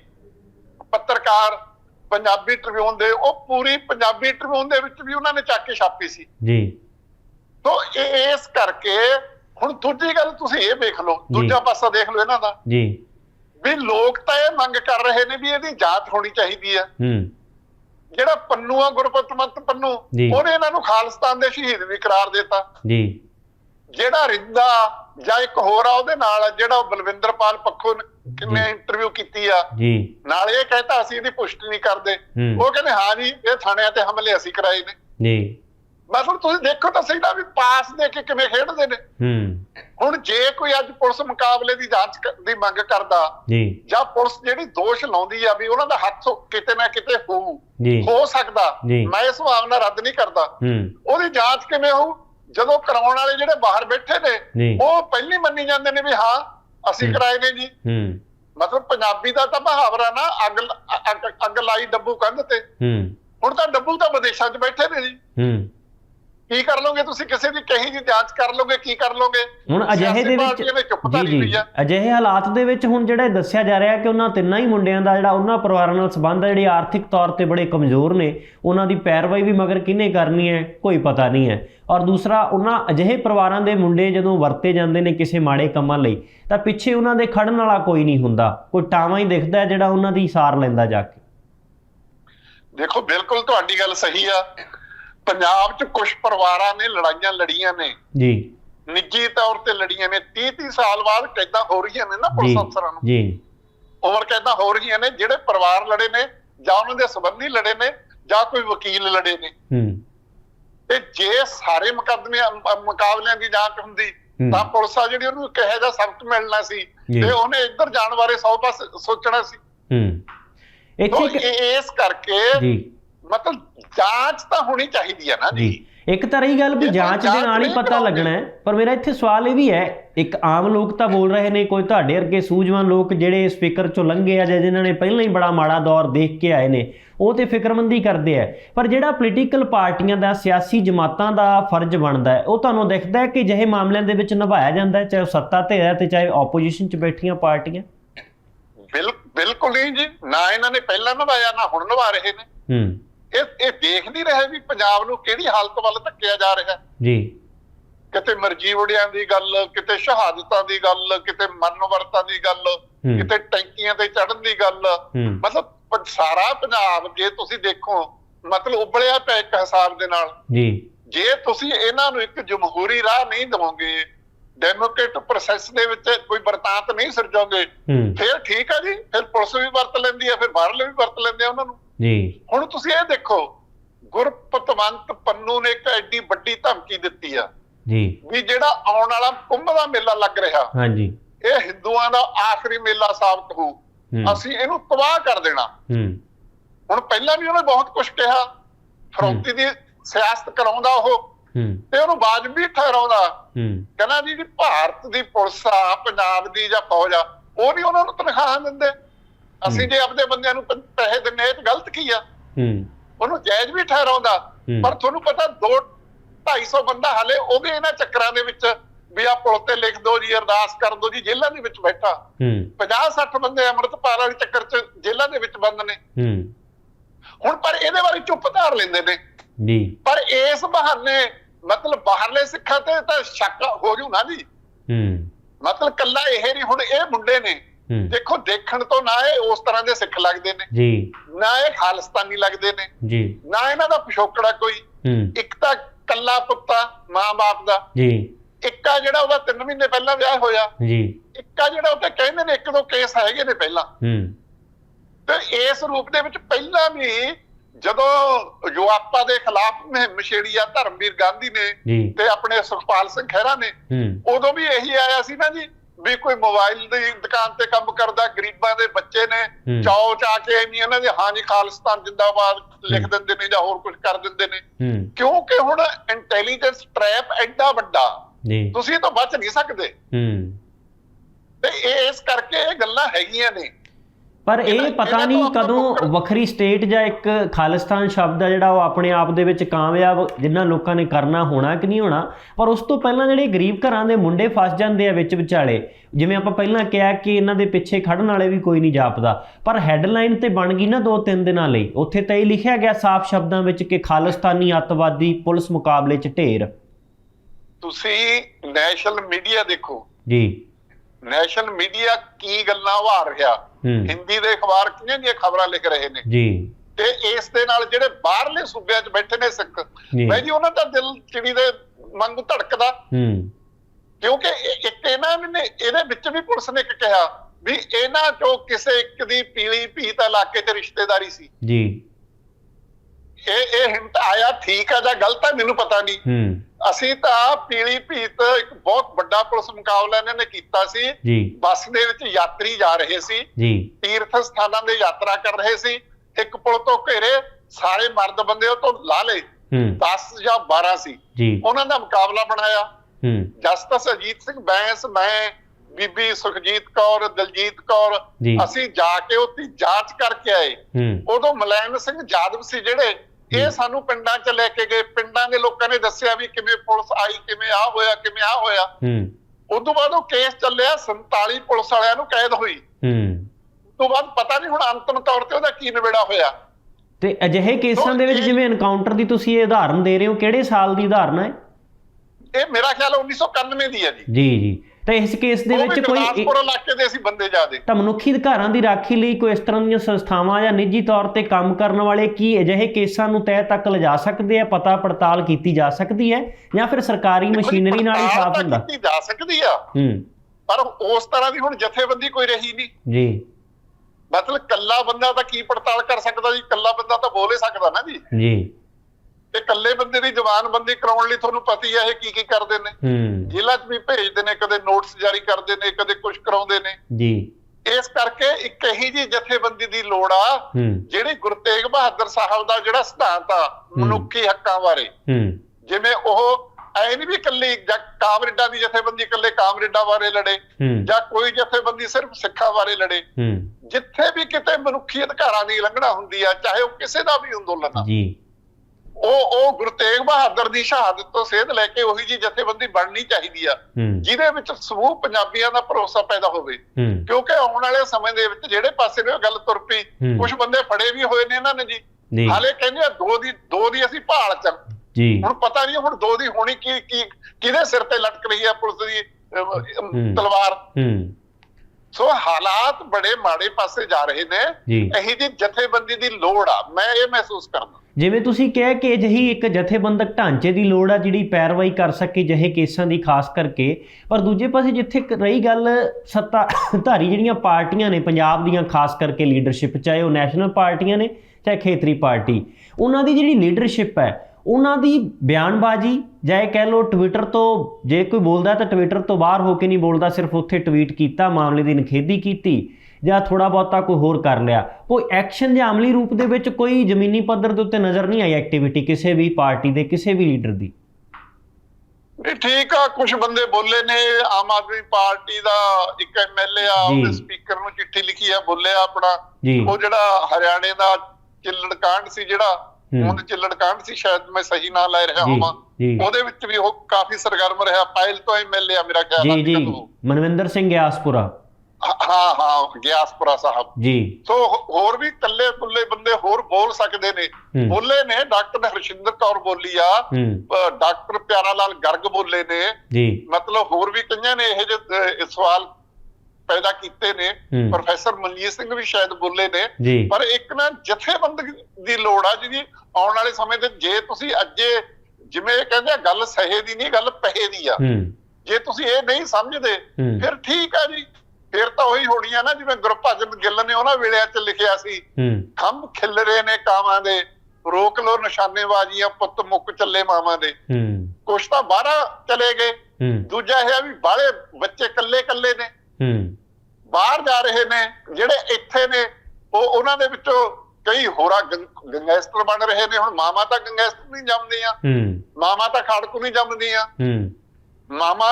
Speaker 2: ਪੱਤਰਕਾਰ ਪੰਜਾਬੀ ਟ੍ਰਿਬਿਊਨ ਦੇ ਉਹ ਪੂਰੀ ਪੰਜਾਬੀ ਟ੍ਰਿਬਿਊਨ ਦੇ ਵਿੱਚ ਵੀ ਉਹਨਾਂ ਨੇ ਚੱਕ ਕੇ ਛਾਪੀ ਸੀ।
Speaker 1: ਜੀ।
Speaker 2: ਤੋਂ ਇਸ ਕਰਕੇ ਹੁਣ ਦੂਜੀ ਗੱਲ ਤੁਸੀਂ ਇਹ ਵੇਖ ਲਓ ਦੂਜਾ ਪਾਸਾ ਦੇਖ ਲਓ ਇਹਨਾਂ ਦਾ।
Speaker 1: ਜੀ।
Speaker 2: ਵੀ ਲੋਕ ਤਾਂ ਇਹ ਮੰਗ ਕਰ ਰਹੇ ਨੇ ਵੀ ਇਹਦੀ ਜਾਂਚ ਹੋਣੀ ਚਾਹੀਦੀ ਆ
Speaker 1: ਹੂੰ।
Speaker 2: ਜਿਹੜਾ ਪੰਨੂ ਆ ਗੁਰਪਤ ਮੰਤ ਪੰਨੂ। ਉਹਨੇ ਇਹਨਾਂ ਨੂੰ ਖਾਲਿਸਤਾਨ ਦੇ ਸ਼ਹੀਦ ਵੀ ਕਰਾਰ ਦਿੱਤਾ।
Speaker 1: ਜੀ।
Speaker 2: ਜਿਹੜਾ ਰਿੰਦਾ ਜਾਂ ਇੱਕ ਹੋਰ ਆ ਉਹਦੇ ਨਾਲ ਜਿਹੜਾ ਬਲਵਿੰਦਰਪਾਲ ਪੱਖੋ ਕਿੰਨੇ। ਇੰਟਰਵਿਊ ਕੀਤੀ ਆ।
Speaker 1: ਜੀ।
Speaker 2: ਨਾਲ ਇਹ ਕਹਿੰਦਾ ਅਸੀਂ ਇਹਦੀ ਪੁਸ਼ਟੀ ਨਹੀਂ ਕਰਦੇ। ਉਹ ਕਹਿੰਦੇ ਹਾਂ ਜੀ ਇਹ ਥਾਣਿਆਂ ਤੇ ਹਮਲੇ ਅਸੀਂ ਕਰਾਏ ਨੇ।
Speaker 1: ਜੀ।
Speaker 2: ਮਤਲਬ ਤੁਸੀਂ ਦੇਖੋ ਤਾਂ ਸਹੀ ਨਾ ਵੀ ਪਾਸ ਦੇ ਕੇ ਕਿਵੇਂ ਖੇਡਦੇ ਨੇ।
Speaker 1: ਹੂੰ।
Speaker 2: ਹੁਣ ਜੇ ਕੋਈ ਅੱਜ ਪੁਲਿਸ ਮੁਕਾਬਲੇ ਦੀ ਜਾਂਚ ਦੀ ਮੰਗ ਕਰਦਾ
Speaker 1: ਜੀ।
Speaker 2: ਜਾਂ ਪੁਲਿਸ ਜਿਹੜੀ ਦੋਸ਼ ਲਾਉਂਦੀ ਆ ਵੀ ਉਹਨਾਂ ਦਾ ਹੱਥ ਕਿਤੇ ਨਾ ਕਿਤੇ ਹੋਊ ਹੋ ਸਕਦਾ। ਮੈਂ ਇਸ ਭਾਵਨਾ ਰੱਦ ਨਹੀਂ ਕਰਦਾ। ਉਹਦੀ ਜਾਂਚ ਕਿਵੇਂ ਹੋਊ? ਜਦੋਂ ਕਰਾਉਣ ਵਾਲੇ ਜਿਹੜੇ ਬਾਹਰ ਬੈਠੇ ਨੇ ਉਹ ਪਹਿਲੀ ਮੰਨੀ ਜਾਂਦੇ ਨੇ ਵੀ ਹਾਂ ਅਸੀਂ। ਕਰਾਏ ਨੇ ਜੀ। ਮਤਲਬ ਪੰਜਾਬੀ ਦਾ ਤਾਂ ਮੁਹਾਵਰਾ ਨਾ ਅੱਗ ਅੱਗ- ਲਾਈ ਡੱਬੂ ਕੰਧ ਤੇ। ਹੁਣ ਤਾਂ ਡੱਬੂ ਤਾਂ ਵਿਦੇਸ਼ਾਂ 'ਚ ਬੈਠੇ ਨੇ ਜੀ। ਕੀ ਕਰ ਲੋਗੇ ਤੁਸੀਂ? ਕਿਸੇ ਦੀ ਕਹੀ ਦੀ ਜਾਂਚ ਕਰ ਲੋਗੇ ਕੀ ਕਰ ਲੋਗੇ?
Speaker 1: ਹੁਣ ਅਜਿਹੇ ਦੇ ਵਿੱਚ ਜੀ ਜੀ। ਅਜਿਹੇ ਹਾਲਾਤ ਦੇ ਵਿੱਚ ਹੁਣ ਜਿਹੜਾ ਦੱਸਿਆ ਜਾ ਰਿਹਾ ਕਿ ਉਹਨਾਂ ਤਿੰਨਾਂ ਹੀ ਮੁੰਡਿਆਂ ਦਾ ਜਿਹੜਾ ਉਹਨਾਂ ਪਰਿਵਾਰਾਂ ਨਾਲ ਸੰਬੰਧ ਹੈ ਜਿਹੜੇ ਆਰਥਿਕ ਤੌਰ ਤੇ ਬੜੇ ਕਮਜ਼ੋਰ ਨੇ ਉਹਨਾਂ ਦੀ ਪੈਰਵਾਈ ਵੀ ਮਗਰ ਕਿਹਨੇ ਕਰਨੀ ਹੈ ਕੋਈ ਪਤਾ ਨਹੀਂ ਹੈ। ਔਰ ਦੂਸਰਾ ਉਹਨਾਂ ਅਜਿਹੇ ਪਰਿਵਾਰਾਂ ਦੇ ਮੁੰਡੇ ਜਦੋਂ ਵਰਤੇ ਜਾਂਦੇ ਨੇ ਕਿਸੇ ਮਾੜੇ ਕੰਮਾਂ ਲਈ ਤਾਂ ਪਿੱਛੇ ਉਹਨਾਂ ਦੇ ਖੜਨ ਵਾਲਾ ਕੋਈ ਨਹੀਂ ਹੁੰਦਾ। ਕੋਈ ਟਾਵਾਂ ਹੀ ਦਿਖਦਾ ਜਿਹੜਾ ਉਹਨਾਂ ਦੀ ਸਾਰ ਲੈਂਦਾ ਜਾ ਕੇ।
Speaker 2: ਦੇਖੋ ਬਿਲਕੁਲ ਤੁਹਾਡੀ ਗੱਲ ਸਹੀ ਆ। ਪੰਜਾਬ 'ਚ ਕੁਝ ਪਰਿਵਾਰਾਂ ਨੇ ਲੜਾਈਆਂ ਲੜੀਆਂ ਨੇ।
Speaker 1: ਜੀ।
Speaker 2: ਨਿੱਜੀ ਤੌਰ ਤੇ ਲੜੀਆਂ ਨੇ। 30 30 ਸਾਲ ਬਾਅਦ ਕੈਦਾਂ ਹੋ ਰਹੀਆਂ ਨੇ ਨਾ ਪੁਲਿਸ ਅਫਸਰਾਂ ਨੂੰ?
Speaker 1: ਜੀ।
Speaker 2: ਉਮਰ ਕੈਦਾਂ ਹੋ ਰਹੀਆਂ ਨੇ? ਜਿਹੜੇ ਪਰਿਵਾਰ ਲੜੇ ਨੇ ਜਾਂ ਉਹਨਾਂ ਦੇ ਸੰਬੰਧੀ ਲੜੇ ਨੇ ਜਾਂ ਕੋਈ ਵਕੀਲ ਲੜੇ ਨੇ।
Speaker 1: ਹੂੰ।
Speaker 2: ਤੇ ਜੇ ਸਾਰੇ ਮੁਕੱਦਮੇ ਮੁਕਾਬਲਿਆਂ ਦੀ ਜਾਂਚ ਹੁੰਦੀ। ਤਾਂ ਪੁਲਿਸ ਆ ਜਿਹੜੀ ਉਹਨੂੰ ਕਹੇ ਦਾ ਸਬਕ ਮਿਲਣਾ ਸੀ। ਤੇ ਉਹਨੇ ਇੱਧਰ ਜਾਣ ਬਾਰੇ 100 ਪਾਸ ਸੋਚਣਾ ਸੀ।
Speaker 1: ਹੂੰ। ਇੱਥੇ
Speaker 2: ਇਸ ਕਰਕੇ
Speaker 1: ਜੀ।
Speaker 2: ਮਤਲਬ ਜਾਂਚ ਤਾਂ ਹੋਣੀ ਚਾਹੀਦੀ ਹੈ ਨਾ ਜੀ।
Speaker 1: ਇੱਕ ਤਾਂ ਰਹੀ ਗੱਲ ਵੀ ਜਾਂਚ ਦੇ ਨਾਲ ਹੀ ਪਤਾ। ਲੱਗਣਾ ਹੈ ਪਰ ਮੇਰਾ ਇੱਥੇ ਸਵਾਲ ਇਹ ਵੀ ਹੈ ਇੱਕ ਆਮ ਲੋਕ ਤਾਂ ਬੋਲ ਰਹੇ ਨੇ ਕੋਈ ਤੁਹਾਡੇ ਵਰਗੇ ਸੂਝਵਾਨ ਲੋਕ ਜਿਹੜੇ ਇਸ ਫਿਕਰ ਚੋਂ ਲੰਘੇ ਆ ਜਾਂ ਜਿਨ੍ਹਾਂ ਨੇ ਪਹਿਲਾਂ ਹੀ ਬੜਾ ਮਾੜਾ ਦੌਰ ਦੇਖ ਕੇ ਆਏ ਨੇ ਉਹ ਤੇ ਫਿਕਰਮੰਦੀ ਕਰਦੇ ਆ। ਪਰ ਜਿਹੜਾ ਪੋਲੀਟੀਕਲ ਪਾਰਟੀਆਂ ਦਾ ਸਿਆਸੀ ਜਮਾਤਾਂ ਦਾ ਫਰਜ਼ ਬਣਦਾ ਹੈ ਉਹ ਤੁਹਾਨੂੰ ਦਿਖਦਾ ਹੈ ਕਿ ਜਿਹੇ ਮਾਮਲਿਆਂ ਦੇ ਵਿੱਚ ਨਿਭਾਇਆ ਜਾਂਦਾ ਹੈ ਚਾਹੇ ਉਹ ਸੱਤਾ ਤੇ ਹੈ ਤੇ ਚਾਹੇ ਆਪੋਜੀਸ਼ਨ 'ਚ ਬੈਠੀਆਂ ਪਾਰਟੀਆਂ?
Speaker 2: ਬਿਲ ਬਿਲਕੁਲ ਨਹੀਂ ਜੀ ਨਾ ਇਹਨਾਂ ਨੇ ਪਹਿਲਾਂ ਨਿਭਾਇਆ ਨਾ ਹੁਣ ਨਿਭਾ ਰਹੇ ਨੇ।
Speaker 1: ਹੂੰ।
Speaker 2: ਇਹ ਇਹ ਦੇਖ ਨਹੀਂ ਰਹੇ ਵੀ ਪੰਜਾਬ ਨੂੰ ਕਿਹੜੀ ਹਾਲਤ ਵੱਲ ਧੱਕਿਆ ਜਾ ਰਿਹਾ।
Speaker 1: ਜੀ।
Speaker 2: ਕਿਤੇ ਮਰਜੀਵੜਿਆਂ ਦੀ ਗੱਲ ਕਿਤੇ ਸ਼ਹਾਦਤਾਂ ਦੀ ਗੱਲ ਕਿਤੇ ਮਰਨਵਰਤਾਂ ਦੀ ਗੱਲ। ਕਿਤੇ ਟੈਂਕੀਆਂ ਤੇ ਚੜਨ ਦੀ ਗੱਲ। ਮਤਲਬ ਸਾਰਾ ਪੰਜਾਬ ਜੇ ਤੁਸੀਂ ਦੇਖੋ ਮਤਲਬ ਉਬਲਿਆ ਪਿਆ ਇੱਕ ਹਿਸਾਬ ਦੇ ਨਾਲ।
Speaker 1: ਜੀ।
Speaker 2: ਜੇ ਤੁਸੀਂ ਇਹਨਾਂ ਨੂੰ ਇੱਕ ਜਮਹੂਰੀ ਰਾਹ ਨਹੀਂ ਦਵੋਗੇ ਡੈਮੋਕ੍ਰੇਟਿਕ ਪ੍ਰੋਸੈਸ ਦੇ ਵਿੱਚ ਕੋਈ ਵਰਤਾਂਤ ਨਹੀਂ ਸਿਰਜੋਗੇ ਫਿਰ ਠੀਕ ਹੈ ਜੀ ਫਿਰ ਪੁਲਿਸ ਵੀ ਵਰਤ ਲੈਂਦੀ ਹੈ ਫਿਰ ਬਾਹਰਲੇ ਵੀ ਵਰਤ ਲੈਂਦੇ ਆ ਉਹਨਾਂ ਨੂੰ।
Speaker 1: ਜੀ।
Speaker 2: ਹੁਣ ਤੁਸੀਂ ਇਹ ਦੇਖੋ ਗੁਰਪਤਵੰਤ ਪੰਨੂ ਨੇ ਇੱਕ ਐਡੀ ਵੱਡੀ ਧਮਕੀ ਦਿੱਤੀ ਆ
Speaker 1: ਜੀ।
Speaker 2: ਵੀ ਜਿਹੜਾ ਆਉਣ ਵਾਲਾ ਕੁੰਭ ਦਾ ਮੇਲਾ ਲੱਗ ਰਿਹਾ
Speaker 1: ਹਾਂਜੀ।
Speaker 2: ਇਹ ਹਿੰਦੂਆਂ ਦਾ ਆਖਰੀ ਮੇਲਾ ਸਾਬਤ
Speaker 1: ਹੂੰ।
Speaker 2: ਅਸੀਂ ਇਹਨੂੰ ਤਬਾਹ ਕਰ ਦੇਣਾ।
Speaker 1: ਹੂੰ।
Speaker 2: ਹੁਣ ਪਹਿਲਾਂ ਵੀ ਉਹਨੇ ਬਹੁਤ ਕੁਝ ਕਿਹਾ ਫਰੌਤੀ ਦੀ ਸਿਆਸਤ ਕਰਾਉਂਦਾ ਉਹ
Speaker 1: ਹੂੰ।
Speaker 2: ਤੇ ਉਹਨੂੰ ਵਾਜਬੀ ਠਹਿਰਾਉਂਦਾ।
Speaker 1: ਹੂੰ।
Speaker 2: ਕਹਿੰਦਾ ਜੀ ਜੀ ਭਾਰਤ ਦੀ ਪੁਲਿਸ ਆ ਪੰਜਾਬ ਦੀ ਜਾਂ ਫੌਜ ਆ ਉਹ ਨਹੀਂ ਉਹਨਾਂ ਨੂੰ ਤਨਖਾਹ ਦਿੰਦੇ। ਅਸੀਂ। ਜੇ ਆਪਣੇ ਬੰਦਿਆਂ ਨੂੰ ਪੈਸੇ ਦਿੰਨੇ ਇਹ ਗਲਤ ਕੀ ਆ?
Speaker 1: ਹੂੰ।
Speaker 2: ਉਹਨੂੰ ਜਾਇਜ਼ ਵੀ ਠਹਿਰਾਉਂਦਾ। ਪਰ ਤੁਹਾਨੂੰ ਪਤਾ 2 250 ਬੰਦਾ ਹਲੇ ਉਹ ਵੀ ਇਹਨਾਂ ਚੱਕਰਾਂ ਦੇ ਵਿੱਚ ਵੀ ਆ ਪੁਲ ਤੇ ਲਿਖ ਦਿਓ ਜੀ ਅਰਦਾਸ ਕਰ ਦਿਓ ਜੀ ਜੇਲ੍ਹਾਂ ਦੇ ਵਿੱਚ ਬੈਠਾ।
Speaker 1: ਹੂੰ।
Speaker 2: 50 60 ਬੰਦੇ ਅੰਮ੍ਰਿਤਪਾਲ ਵਾਲੇ ਚੱਕਰ 'ਚ ਜੇਲ੍ਹਾਂ ਦੇ ਵਿੱਚ ਬੰਦ ਨੇ।
Speaker 1: ਹੂੰ।
Speaker 2: ਹੁਣ ਪਰ ਇਹਦੇ ਬਾਰੇ ਚੁੱਪ ਧਾਰ ਲੈਂਦੇ ਨੇ।
Speaker 1: ਜੀ।
Speaker 2: ਪਰ ਇਸ ਬਹਾਨੇ ਮਤਲਬ ਬਾਹਰਲੇ ਸਿੱਖਾਂ ਤੇ ਤਾਂ ਸ਼ੱਕ ਹੋ ਜੂ ਨਾ ਜੀ।
Speaker 1: ਹੂੰ।
Speaker 2: ਮਤਲਬ ਕੱਲਾ ਇਹ ਨਹੀਂ ਹੁਣ ਇਹ ਮੁੰਡੇ ਨੇ ਦੇਖੋ ਦੇਖਣ ਤੋਂ ਨਾ ਇਹ ਉਸ ਤਰ੍ਹਾਂ ਦੇ ਸਿੱਖ ਲੱਗਦੇ ਨੇ।
Speaker 1: ਜੀ।
Speaker 2: ਨਾ ਇਹ ਖਾਲਿਸਤਾਨੀ ਲੱਗਦੇ ਨੇ।
Speaker 1: ਜੀ।
Speaker 2: ਨਾ ਇਹਨਾਂ ਦਾ ਪਿਛੋਕੜਾ ਕੋਈ। ਇੱਕ ਤਾਂ ਕੱਲਾ ਪੁੱਤਾ ਮਾਂ-ਬਾਪ ਦਾ।
Speaker 1: ਜੀ।
Speaker 2: ਇੱਕ ਜਿਹੜਾ ਉਹਦਾ 3 ਮਹੀਨੇ ਪਹਿਲਾਂ ਵਿਆਹ ਹੋਇਆ।
Speaker 1: ਜੀ।
Speaker 2: ਇੱਕ ਜਿਹੜਾ ਉੱਤੇ ਕਹਿੰਦੇ ਨੇ ਇੱਕ ਦੋ ਕੇਸ ਹੈਗੇ ਨੇ ਪਹਿਲਾਂ।
Speaker 1: ਹੂੰ।
Speaker 2: ਤੇ ਇਸ ਰੂਪ ਦੇ ਵਿੱਚ ਪਹਿਲਾਂ ਵੀ ਜਦੋਂ ਜੁਆਪਾ ਦੇ ਖਿਲਾਫ ਮੁਹਿੰਮ ਛੇੜੀ ਆ ਧਰਮਵੀਰ ਗਾਂਧੀ ਨੇ ਤੇ ਆਪਣੇ ਸੁਖਪਾਲ ਸਿੰਘ ਖਹਿਰਾ ਨੇ ਉਦੋਂ ਵੀ ਇਹੀ ਆਇਆ ਸੀ ਨਾ ਜੀ। ਵੀ ਕੋਈ ਮੋਬਾਈਲ ਦੀ ਦੁਕਾਨ ਤੇ ਕੰਮ ਕਰਦਾ ਗਰੀਬਾਂ ਦੇ ਬੱਚੇ ਨੇ। ਚਾਓ ਚਾ ਕੇ ਐਵੇਂ ਇਹਨਾਂ ਦੇ ਹਾਂ ਜੀ ਖਾਲਿਸਤਾਨ ਜਿੰਦਾਬਾਦ ਲਿਖ। ਦਿੰਦੇ ਨੇ ਜਾਂ ਹੋਰ ਕੁਝ ਕਰ ਦਿੰਦੇ ਨੇ। ਕਿਉਂਕਿ ਹੁਣ ਇੰਟੈਲੀਜੈਂਸ ਟ੍ਰੈਪ ਐਡਾ ਵੱਡਾ ਤੁਸੀਂ ਤਾਂ ਬਚ ਨਹੀਂ ਸਕਦੇ।
Speaker 1: ਹੂੰ।
Speaker 2: ਤੇ ਇਹ ਇਸ ਕਰਕੇ ਇਹ ਗੱਲਾਂ ਹੈਗੀਆਂ ਨੇ।
Speaker 1: ਪਰ ਇਹ ਪਤਾ ਨਹੀਂ ਕਦੋਂ ਵੱਖਰੀ ਸਟੇਟ ਜਾਂ ਇੱਕ ਖਾਲਿਸਤਾਨ ਸ਼ਬਦ ਆ ਜਿਹੜਾ ਉਹ ਆਪਣੇ ਆਪ ਦੇ ਵਿੱਚ ਕਾਮਯਾਬ ਜਿੰਨਾ ਲੋਕਾਂ ਨੇ ਕਰਨਾ ਹੋਣਾ ਕਿ ਨਹੀਂ ਹੋਣਾ ਪਰ ਉਸ ਤੋਂ ਪਹਿਲਾਂ ਜਿਹੜੇ ਗਰੀਬ ਘਰਾਂ ਦੇ ਮੁੰਡੇ ਫਸ ਜਾਂਦੇ ਆ ਵਿੱਚ ਵਿਚਾਲੇ ਜਿਵੇਂ ਆਪਾਂ ਪਹਿਲਾਂ ਕਿਹਾ ਕਿ ਇਹਨਾਂ ਦੇ ਪਿੱਛੇ ਖੜਨ ਵਾਲੇ ਵੀ ਕੋਈ ਨਹੀਂ ਜਾਪਦਾ ਪਰ ਹੈੱਡਲਾਈਨ ਤੇ ਬਣ ਗਈ ਨਾ ਦੋ ਤਿੰਨ ਦਿਨਾਂ ਲਈ ਉੱਥੇ ਤਾਂ ਇਹ ਲਿਖਿਆ ਗਿਆ ਸਾਫ਼ ਸ਼ਬਦਾਂ ਵਿੱਚ ਕਿ ਖਾਲਿਸਤਾਨੀ ਅੱਤਵਾਦੀ ਪੁਲਿਸ ਮੁਕਾਬਲੇ 'ਚ ਢੇਰ।
Speaker 2: ਤੁਸੀਂ ਨੈਸ਼ਨਲ ਮੀਡੀਆ ਦੇਖੋ।
Speaker 1: ਜੀ।
Speaker 2: ਨੈਸ਼ਨਲ ਮੀਡੀਆ ਕੀ ਗੱਲਾਂ ਉਭਾਰ ਰਿਹਾ? ਹਿੰਦੀ ਦੇ ਅਖਬਾਰ ਕਿੰਨੀਆਂ ਦੀਆਂ ਖਬਰਾਂ ਲਿਖ ਰਹੇ ਨੇ?
Speaker 1: ਜੀ।
Speaker 2: ਤੇ ਇਸ ਦੇ ਨਾਲ ਜਿਹੜੇ ਬਾਹਰਲੇ ਸੂਬਿਆਂ 'ਚ ਬੈਠੇ ਨੇ ਸਿੱਖ ਮੈਂ ਜੀ ਉਹਨਾਂ ਦਾ ਦਿਲ ਚਿੜੀ ਦੇ ਵਾਂਗੂ ਧੜਕਦਾ।
Speaker 1: ਹੂੰ।
Speaker 2: ਕਿਉਂਕਿ ਇੱਕ ਇਹਨਾਂ ਨੇ ਇਹਦੇ ਵਿੱਚ ਵੀ ਪੁਲਿਸ ਨੇ ਇੱਕ ਕਿਹਾ ਵੀ ਇਹਨਾਂ ਚੋਂ ਕਿਸੇ ਇੱਕ ਦੀ ਪੀਲੀ ਭੀਤ ਇਲਾਕੇ 'ਚ ਰਿਸ਼ਤੇਦਾਰੀ ਸੀ।
Speaker 1: ਜੀ।
Speaker 2: ਇਹ ਇਹ ਹਿੰਟ ਆਇਆ ਠੀਕ ਆ ਜਾਂ ਗਲਤ ਆ ਮੈਨੂੰ ਪਤਾ ਨਹੀਂ।
Speaker 1: ਹੂੰ।
Speaker 2: ਅਸੀਂ ਤਾਂ ਪੀਲੀ ਭੀਤ ਇੱਕ ਬਹੁਤ ਵੱਡਾ ਪੁਲਿਸ ਮੁਕਾਬਲਾ ਇਹਨਾਂ ਨੇ ਕੀਤਾ ਸੀ।
Speaker 1: ਜੀ।
Speaker 2: ਬੱਸ ਦੇ ਵਿੱਚ ਯਾਤਰੀ ਜਾ ਰਹੇ ਸੀ।
Speaker 1: ਜੀ।
Speaker 2: ਤੀਰਥ ਸਥਾਨਾਂ ਦੇ ਯਾਤਰਾ ਕਰ ਰਹੇ ਸੀ। ਇੱਕ ਪੁਲ ਤੋਂ ਘੇਰੇ ਸਾਰੇ ਮਰਦ ਬੰਦੇ ਉਹ ਤੋਂ ਲਾ ਲਏ।
Speaker 1: ਹੂੰ।
Speaker 2: 10 ਜਾਂ 12 ਸੀ।
Speaker 1: ਜੀ।
Speaker 2: ਉਹਨਾਂ ਦਾ ਮੁਕਾਬਲਾ ਬਣਾਇਆ।
Speaker 1: ਹੂੰ।
Speaker 2: ਜਸਟਿਸ ਅਜੀਤ ਸਿੰਘ ਬੈਂਸ ਮੈਂ ਬੀਬੀ ਸੁਖਜੀਤ ਕੌਰ ਦਲਜੀਤ ਕੌਰ ਅਸੀਂ ਜਾ ਕੇ ਉਹਦੀ ਜਾਂਚ ਕਰਕੇ ਆਏ। ਉਦੋਂ ਮੁਲਾਇਮ ਸਿੰਘ ਜਾਦਵ ਸੀ ਜਿਹੜੇ ਇਹ। ਸਾਨੂੰ ਪਿੰਡਾਂ 'ਚ ਲੈ ਕੇ ਗਏ। ਪਿੰਡਾਂ ਦੇ ਲੋਕਾਂ ਨੇ ਦੱਸਿਆ ਵੀ ਕਿਵੇਂ ਪੁਲਿਸ ਆਈ ਕਿਵੇਂ ਆ ਹੋਇਆ ਕਿਵੇਂ ਆ ਹੋਇਆ।
Speaker 1: ਹੂੰ।
Speaker 2: ਉਦੋਂ ਬਾਅਦ ਉਹ ਕੇਸ ਚੱਲਿਆ 47 ਪੁਲਿਸ ਵਾਲਿਆਂ ਨੂੰ ਕੈਦ ਹੋਈ।
Speaker 1: ਹੂੰ।
Speaker 2: ਤੋਂ ਬਾਅਦ ਪਤਾ ਨਹੀਂ ਹੁਣ ਅੰਤਮ ਤੌਰ ਤੇ ਉਹਦਾ ਕੀ ਨਿਬੇੜਾ ਹੋਇਆ।
Speaker 1: ਤੇ ਅਜਿਹੇ ਕੇਸਾਂ ਦੇ ਵਿੱਚ ਜਿਵੇਂ ਐਨਕਾਊਂਟਰ ਦੀ ਤੁਸੀਂ ਇਹ ਉਦਾਹਰਨ ਦੇ ਰਹੇ ਹੋ ਕਿਹੜੇ ਸਾਲ ਦੀ ਉਦਾਹਰਨ ਹੈ?
Speaker 2: ਇਹ ਮੇਰਾ ਖਿਆਲ 1991 ਦੀ ਹੈ ਜੀ।
Speaker 1: ਜੀ ਜੀ। ਤਾਂ ਇਸ ਕੇਸ ਦੇ ਵਿੱਚ ਕੋਈ
Speaker 2: ਗੁਰਦਾਸਪੁਰ ਇਲਾਕੇ ਦੇ ਅਸੀਂ ਬੰਦੇ ਜਾਦੇ।
Speaker 1: ਤਾਂ ਮਨੁੱਖੀ ਅਧਿਕਾਰਾਂ ਦੀ ਰਾਖੀ ਲਈ ਕੋਈ ਇਸ ਤਰ੍ਹਾਂ ਦੀਆਂ ਸੰਸਥਾਵਾਂ ਜਾਂ ਨਿੱਜੀ ਤੌਰ ਤੇ ਕੰਮ ਕਰਨ ਵਾਲੇ ਕੀ ਅਜਿਹੇ ਕੇਸਾਂ ਨੂੰ ਤਹਿ ਤੱਕ ਲਿਜਾ ਸਕਦੇ ਆ ਪਤਾ ਪੜਤਾਲ ਕੀਤੀ ਜਾ ਸਕਦੀ ਹੈ ਜਾਂ ਫਿਰ ਸਰਕਾਰੀ ਮਸ਼ੀਨਰੀ ਨਾਲ ਹੀ ਸਾਫ਼ ਹੁੰਦਾ?
Speaker 2: ਕੀਤੀ ਜਾ ਸਕਦੀ ਆ।
Speaker 1: ਹੂੰ।
Speaker 2: ਪਰ ਉਸ ਤਰ੍ਹਾਂ ਦੀ ਹੁਣ ਜਥੇਬੰਦੀ ਕੋਈ ਰਹੀ ਨਹੀਂ।
Speaker 1: ਜੀ।
Speaker 2: ਮਤਲਬ ਕੱਲਾ ਬੰਦਾ ਤਾਂ ਕੀ ਪੜਤਾਲ ਕਰ ਸਕਦਾ ਜੀ? ਕੱਲਾ ਬੰਦਾ ਤਾਂ ਬੋਲ ਹੀ ਸਕਦਾ ਨਾ ਜੀ।
Speaker 1: ਜੀ।
Speaker 2: ਤੇ ਕੱਲੇ ਬੰਦੇ ਦੀ ਜ਼ਬਾਨਬੰਦੀ ਕਰਾਉਣ ਲਈ ਤੁਹਾਨੂੰ ਪਤਾ ਹੀ ਹੈ ਇਹ ਕੀ ਕੀ ਕਰਦੇ ਨੇ? ਜੇਲ੍ਹਾਂ 'ਚ ਵੀ ਭੇਜਦੇ ਨੇ ਕਦੇ ਨੋਟਿਸ ਜਾਰੀ ਕਰਦੇ ਨੇ ਕਦੇ ਕੁਝ ਕਰਾਉਂਦੇ ਨੇ।
Speaker 1: ਜੀ।
Speaker 2: ਇਸ ਕਰਕੇ ਇੱਕ ਇਹੀ ਜੀ ਜਥੇਬੰਦੀ ਦੀ ਲੋੜ ਆ ਜਿਹੜੀ ਗੁਰੂ ਤੇਗ ਬਹਾਦਰ ਸਾਹਿਬ ਦਾ ਜਿਹੜਾ ਸਿਧਾਂਤ ਆ ਮਨੁੱਖੀ ਹੱਕਾਂ ਬਾਰੇ। ਜਿਵੇਂ ਉਹ ਐ ਨਹੀਂ ਵੀ ਇਕੱਲੀ ਜਾਂ ਕਾਮਰੇਡਾਂ ਦੀ ਜਥੇਬੰਦੀ ਇਕੱਲੇ ਕਾਮਰੇਡਾਂ ਬਾਰੇ ਲੜੇ ਜਾਂ ਕੋਈ ਜਥੇਬੰਦੀ ਸਿਰਫ ਸਿੱਖਾਂ ਬਾਰੇ ਲੜੇ। ਜਿੱਥੇ ਵੀ ਕਿਤੇ ਮਨੁੱਖੀ ਅਧਿਕਾਰਾਂ ਦੀ ਉਲੰਘਣਾ ਹੁੰਦੀ ਆ ਚਾਹੇ ਉਹ ਕਿਸੇ ਦਾ ਵੀ ਅੰਦੋਲਨ ਆ।
Speaker 1: ਜੀ।
Speaker 2: ਉਹ ਉਹ ਗੁਰੂ ਤੇਗ ਬਹਾਦਰ ਦੀ ਸ਼ਹਾਦਤ ਤੋਂ ਸੇਧ ਲੈ ਕੇ ਉਹੀ ਜੀ ਜਥੇਬੰਦੀ ਬਣਨੀ ਚਾਹੀਦੀ ਆ ਜਿਹਦੇ ਵਿੱਚ ਸਮੂਹ ਪੰਜਾਬੀਆਂ ਦਾ ਭਰੋਸਾ ਪੈਦਾ ਹੋਵੇ। ਕਿਉਂਕਿ ਆਉਣ ਵਾਲੇ ਸਮੇਂ ਦੇ ਵਿੱਚ ਜਿਹੜੇ ਪਾਸੇ ਨੂੰ ਗੱਲ ਤੁਰ ਪਈ। ਕੁਝ ਬੰਦੇ ਫੜੇ ਵੀ ਹੋਏ ਨੇ ਇਹਨਾਂ ਨੇ ਜੀ। ਹਾਲੇ ਕਹਿੰਦੇ ਆ ਦੋ ਦੀ ਦੋ ਦੀ ਅਸੀਂ ਭਾਲ ਚ
Speaker 1: ਜੀ।
Speaker 2: ਹੁਣ ਪਤਾ ਨਹੀਂ ਹੁਣ ਦੋ ਦੀ ਹੋਣੀ ਕੀ ਕੀ ਕਿਹਦੇ ਸਿਰ ਤੇ ਲਟਕ ਰਹੀ ਹੈ ਪੁਲਿਸ ਦੀ। ਤਲਵਾਰ।
Speaker 1: ਹੂੰ।
Speaker 2: ਸੋ ਹਾਲਾਤ ਬੜੇ ਮਾੜੇ ਪਾਸੇ ਜਾ ਰਹੇ ਨੇ। ਇਹੀ ਜੀ ਜਥੇਬੰਦੀ ਦੀ ਲੋੜ ਆ। ਮੈਂ ਇਹ ਮਹਿਸੂਸ ਕਰਦਾ।
Speaker 1: ਜਿਵੇਂ ਤੁਸੀਂ ਕਿਹਾ ਕਿ ਅਜਿਹੀ ਇੱਕ ਜਥੇਬੰਦਕ ਢਾਂਚੇ ਦੀ ਲੋੜ ਆ ਜਿਹੜੀ ਪੈਰਵਾਈ ਕਰ ਸਕੇ ਜਿਹੇ ਕੇਸਾਂ ਦੀ ਖਾਸ ਕਰਕੇ। ਪਰ ਦੂਜੇ ਪਾਸੇ ਜਿੱਥੇ ਕ- ਰਹੀ ਗੱਲ ਸੱਤਾ, ਧਾਰੀ ਜਿਹੜੀਆਂ ਪਾਰਟੀਆਂ ਨੇ, ਪੰਜਾਬ ਦੀਆਂ ਖਾਸ ਕਰਕੇ ਲੀਡਰਸ਼ਿਪ, ਚਾਹੇ ਉਹ ਨੈਸ਼ਨਲ ਪਾਰਟੀਆਂ ਨੇ, ਚਾਹੇ ਖੇਤਰੀ ਪਾਰਟੀ, ਉਹਨਾਂ ਦੀ ਜਿਹੜੀ ਲੀਡਰਸ਼ਿਪ ਹੈ, ਉਹਨਾਂ ਦੀ ਬਿਆਨਬਾਜ਼ੀ, ਜਾਂ ਇਹ ਕਹਿ ਲਓ ਟਵਿੱਟਰ ਤੋਂ, ਜੇ ਕੋਈ ਬੋਲਦਾ ਤਾਂ ਟਵਿੱਟਰ ਤੋਂ ਬਾਹਰ ਹੋ ਕੇ ਨਹੀਂ ਬੋਲਦਾ, ਸਿਰਫ ਉੱਥੇ ਟਵੀਟ ਕੀਤਾ, ਮਾਮਲੇ ਦੀ ਨਿਖੇਧੀ ਕੀਤੀ। ਜਾਂ ਥੋੜਾ ਬਹੁਤਾ ਕੋਈ ਹੋਰ ਕਰ ਲਿਆ। ਕੋਈ ਐਕਸ਼ਨ ਜਾਂ ਅਮਲੀ ਰੂਪ ਦੇ ਵਿੱਚ ਕੋਈ ਜ਼ਮੀਨੀ ਪੱਧਰ ਦੇ ਉੱਤੇ ਨਜ਼ਰ ਨਹੀਂ ਆਈ ਐਕਟੀਵਿਟੀ ਕਿਸੇ ਵੀ ਪਾਰਟੀ ਦੇ ਕਿਸੇ ਵੀ ਲੀਡਰ ਦੀ?
Speaker 2: ਨਹੀਂ ਠੀਕ ਆ ਕੁਝ ਬੰਦੇ ਬੋਲੇ ਨੇ ਆਮ ਆਦਮੀ ਪਾਰਟੀ ਦਾ ਇੱਕ ਐਮਐਲਏ ਆ
Speaker 1: ਜੀ।
Speaker 2: ਉਹਨੇ ਸਪੀਕਰ ਨੂੰ ਚਿੱਠੀ ਲਿਖੀ ਆ ਬੋਲਿਆ ਆਪਣਾ। ਉਹ ਜਿਹੜਾ ਹਰਿਆਣੇ ਦਾ ਚਿੱਲੜ ਕਾਂਡ ਸੀ ਜਿਹੜਾ
Speaker 1: ਹੂੰ।
Speaker 2: ਹੁਣ ਚਿੱਲੜ ਕਾਂਡ ਸੀ ਸ਼ਾਇਦ ਮੈਂ ਸਹੀ ਨਾਂ ਲੈ ਰਿਹਾ
Speaker 1: ਜੀ
Speaker 2: ਉਹਦੇ ਵਿੱਚ ਵੀ ਉਹ ਕਾਫੀ ਸਰਗਰਮ ਰਿਹਾ ਪਾਇਲ ਤੋਂ ਐਮਐਲਏ ਆ ਮੇਰਾ ਖਿਆਲ ਆ
Speaker 1: ਜੀ ਜੀ। ਮਨਵਿੰਦਰ ਸਿੰਘ ਗਿਆਸਪੁਰਾ।
Speaker 2: ਹਾਂ ਹਾਂ ਗਿਆਸਪੁਰਾ ਸਾਹਿਬ।
Speaker 1: ਜੀ।
Speaker 2: ਸੋ ਹੋਰ ਵੀ ਕੱਲੇ ਕੁੱਲੇ ਬੰਦੇ ਹੋਰ ਬੋਲ ਸਕਦੇ ਨੇ। ਬੋਲੇ ਨੇ ਡਾਕਟਰ ਹਰਸ਼ਿੰਦਰ ਕੌਰ ਬੋਲੀ ਆ। ਡਾਕਟਰ ਪਿਆਰਾ ਲਾਲ ਗਰਗ ਬੋਲੇ ਨੇ।
Speaker 1: ਜੀ।
Speaker 2: ਮਤਲਬ ਹੋਰ ਵੀ ਕਈਆਂ ਨੇ ਇਹ ਅ, ਸਵਾਲ ਪੈਦਾ ਕੀਤੇ ਨੇ। ਪ੍ਰੋਫੈਸਰ ਮਨਜੀਤ ਸਿੰਘ ਵੀ ਸ਼ਾਇਦ ਬੋਲੇ ਨੇ।
Speaker 1: ਜੀ।
Speaker 2: ਪਰ ਇੱਕ ਨਾ ਜਥੇਬੰਦੀ ਦੀ ਲੋੜ ਆ ਜਿਹਦੀ ਆਉਣ ਵਾਲੇ ਸਮੇਂ ਤੇ ਜੇ ਤੁਸੀਂ ਅੱਜੇ ਜਿਵੇਂ ਇਹ ਕਹਿੰਦੇ ਆ ਗੱਲ ਸਹੇ ਦੀ ਨਹੀਂ ਗੱਲ ਪਹੇ ਦੀ ਆ। ਜੇ ਤੁਸੀਂ ਇਹ ਨਹੀਂ ਸਮਝਦੇ। ਫਿਰ ਠੀਕ ਆ ਜੀ। ਫਿਰ ਤਾਂ ਉਹੀ ਹੋਣੀ ਆ ਨਾ ਜਿਵੇਂ ਗੁਰਭਜਨ ਗਿੱਲ ਨੇ ਉਹਨਾਂ ਵੇਲੇ 'ਚ ਲਿਖਿਆ ਸੀ ਖੰਭ ਖਿਲ ਰਹੇ ਨੇ ਕਾਵਾਂ ਦੇ ਰੋਕ ਲੋ ਨਿਸ਼ਾਨੇਬਾਜ਼ੀਆਂ ਪੁੱਤ ਮੁੱਕ ਚੱਲੇ ਮਾਵਾਂ ਦੇ। ਕੁਛ ਤਾਂ ਬਾਹਰ ਚਲੇ ਗਏ। ਦੂਜਾ ਇਹ ਆ ਵੀ ਬਾਹਲੇ ਬੱਚੇ ਕੱਲੇ ਕੱਲੇ ਨੇ। ਬਾਹਰ ਜਾ ਰਹੇ ਨੇ ਜਿਹੜੇ ਇੱਥੇ ਨੇ ਉਹ ਉਹਨਾਂ ਦੇ ਵਿੱਚੋਂ ਕਈ ਹੋਰਾ ਗੰਗੈਸਟਰ ਬਣ ਰਹੇ ਨੇ। ਹੁਣ ਮਾਮਾ ਤਾਂ ਗੰਗੈਸਟਰ ਨਹੀਂ ਜੰਮਦੀਆਂ। ਮਾਮਾ ਤਾਂ ਖਾੜਕੂ ਨਹੀਂ ਜੰਮਦੀਆਂ। ਮਾਮਾ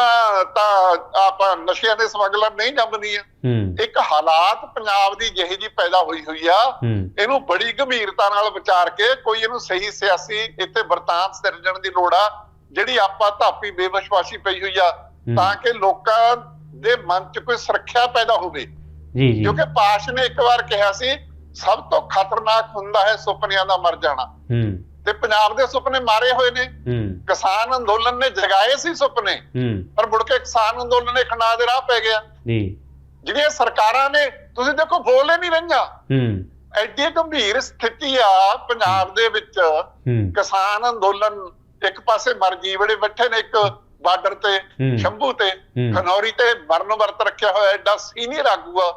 Speaker 2: ਤਾਂ ਆਪਾਂ ਨਸ਼ਿਆਂ ਦੇ ਸਮਗਲਰ ਨਹੀਂ ਜੰਮਦੀਆਂ।
Speaker 1: ਹੂੰ।
Speaker 2: ਇੱਕ ਹਾਲਾਤ ਪੰਜਾਬ ਦੀ ਜਿਹੀ ਜੀ ਪੈਦਾ ਹੋਈ ਹੋਈ ਆ। ਇਹਨੂੰ ਬੜੀ ਗੰਭੀਰਤਾ ਨਾਲ ਵਿਚਾਰ ਕੇ ਕੋਈ ਇਹਨੂੰ ਸਹੀ ਸਿਆਸੀ ਇੱਥੇ ਵਰਤਾਂਤ ਸਿਰਜਣ ਦੀ ਲੋੜ ਆ ਜਿਹੜੀ ਆਪਾਂ ਧਾਪੀ ਬੇਵਿਸ਼ਵਾਸੀ ਪਈ ਹੋਈ ਆ। ਤਾਂ ਕਿ ਲੋਕਾਂ ਦੇ ਮਨ 'ਚ ਕੋਈ ਸੁਰੱਖਿਆ ਪੈਦਾ ਹੋਵੇ।
Speaker 1: ਜੀ ਜੀ।
Speaker 2: ਕਿਉਂਕਿ ਪਾਸ਼ ਨੇ ਇੱਕ ਵਾਰ ਕਿਹਾ ਸੀ ਸਭ ਤੋਂ ਖਤਰਨਾਕ ਹੁੰਦਾ ਹੈ ਸੁਪਨਿਆਂ ਦਾ ਮਰ ਜਾਣਾ।
Speaker 1: ਹੂੰ।
Speaker 2: ਤੇ ਪੰਜਾਬ ਦੇ ਸੁਪਨੇ ਮਾਰੇ ਹੋਏ ਨੇ। ਕਿਸਾਨ ਅੰਦੋਲਨ ਨੇ ਜਗਾਏ ਸੀ ਸੁਪਨੇ। ਪਰ ਮੁੜ ਕੇ ਕਿਸਾਨ ਅੰਦੋਲਨ ਨੇ ਖੰਡਾ ਦੇ ਰਾਹ ਪੈ ਗਿਆ।
Speaker 1: ਜੀ।
Speaker 2: ਜਿਹੜੀਆਂ ਸਰਕਾਰਾਂ ਨੇ ਤੁਸੀਂ ਦੇਖੋ ਬੋਲ ਹੀ ਨਹੀਂ ਰਹੀਆਂ। ਐਡੀ ਗੰਭੀਰ ਸਥਿਤੀ ਆ ਪੰਜਾਬ ਦੇ ਵਿੱਚ। ਕਿਸਾਨ ਅੰਦੋਲਨ ਇੱਕ ਪਾਸੇ ਮਰਜ਼ੀ ਬੜੇ ਬੈਠੇ ਨੇ ਇੱਕ ਬਾਰਡਰ ਤੇ। ਸ਼ੰਭੂ ਤੇ। ਖਨੌਰੀ ਤੇ ਮਰਨ ਵਰਤ ਰੱਖਿਆ ਹੋਇਆ ਐਡਾ ਸੀਨੀਅਰ ਆਗੂ ਆ।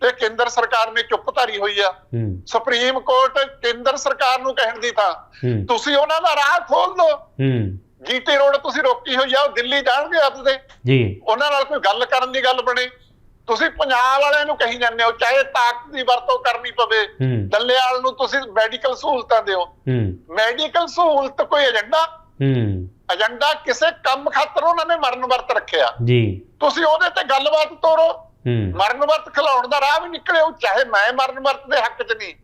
Speaker 2: ਤੇ ਕੇਂਦਰ ਸਰਕਾਰ ਨੇ ਚੁੱਪ ਧਾਰੀ ਹੋਈ ਆ। ਸੁਪਰੀਮ ਕੋਰਟ ਕੇਂਦਰ ਸਰਕਾਰ ਨੂੰ ਕਹਿਣ ਦੀ ਥਾਂ। ਤੁਸੀਂ ਉਹਨਾਂ ਦਾ ਰਾਹ ਖੋਲ ਦਿਓ ਜੀਟੀ ਰੋਡ ਤੁਸੀਂ ਰੋਕੀ ਹੋਈ ਆ ਉਹ ਦਿੱਲੀ ਜਾਣਗੇ ਆਪਦੇ
Speaker 1: ਜੀ।
Speaker 2: ਉਹਨਾਂ ਨਾਲ ਕੋਈ ਗੱਲ ਕਰਨ ਦੀ ਗੱਲ ਬਣੇ। ਤੁਸੀਂ ਪੰਜਾਬ ਵਾਲਿਆਂ ਨੂੰ ਕਹੀ ਜਾਂਦੇ ਹੋ ਚਾਹੇ ਤਾਕਤ ਦੀ ਵਰਤੋਂ ਕਰਨੀ ਪਵੇ। ਦੱਲੇਵਾਲ ਨੂੰ ਤੁਸੀਂ ਮੈਡੀਕਲ ਸਹੂਲਤਾਂ ਦਿਓ। ਮੈਡੀਕਲ ਸਹੂਲਤ ਕੋਈ ਏਜੰਡਾ ਏਜੰਡਾ ਕਿਸੇ ਕੰਮ ਖਾਤਰ ਉਹਨਾਂ ਨੇ ਮਰਨ ਵਰਤ ਰੱਖਿਆ।
Speaker 1: ਜੀ।
Speaker 2: ਤੁਸੀਂ ਉਹਦੇ ਤੇ ਗੱਲਬਾਤ ਤੋਰੋ ਮਰਨ ਵਰਤ ਖਿਲਾਉਣ ਦਾ ਰਾਹ ਵੀ ਨਿਕਲੇ ਉਹ ਚਾਹੇ ਮੈਂ ਮਰਨ ਵਰਤ ਦੇ ਹੱਕ 'ਚ ਨਹੀਂ।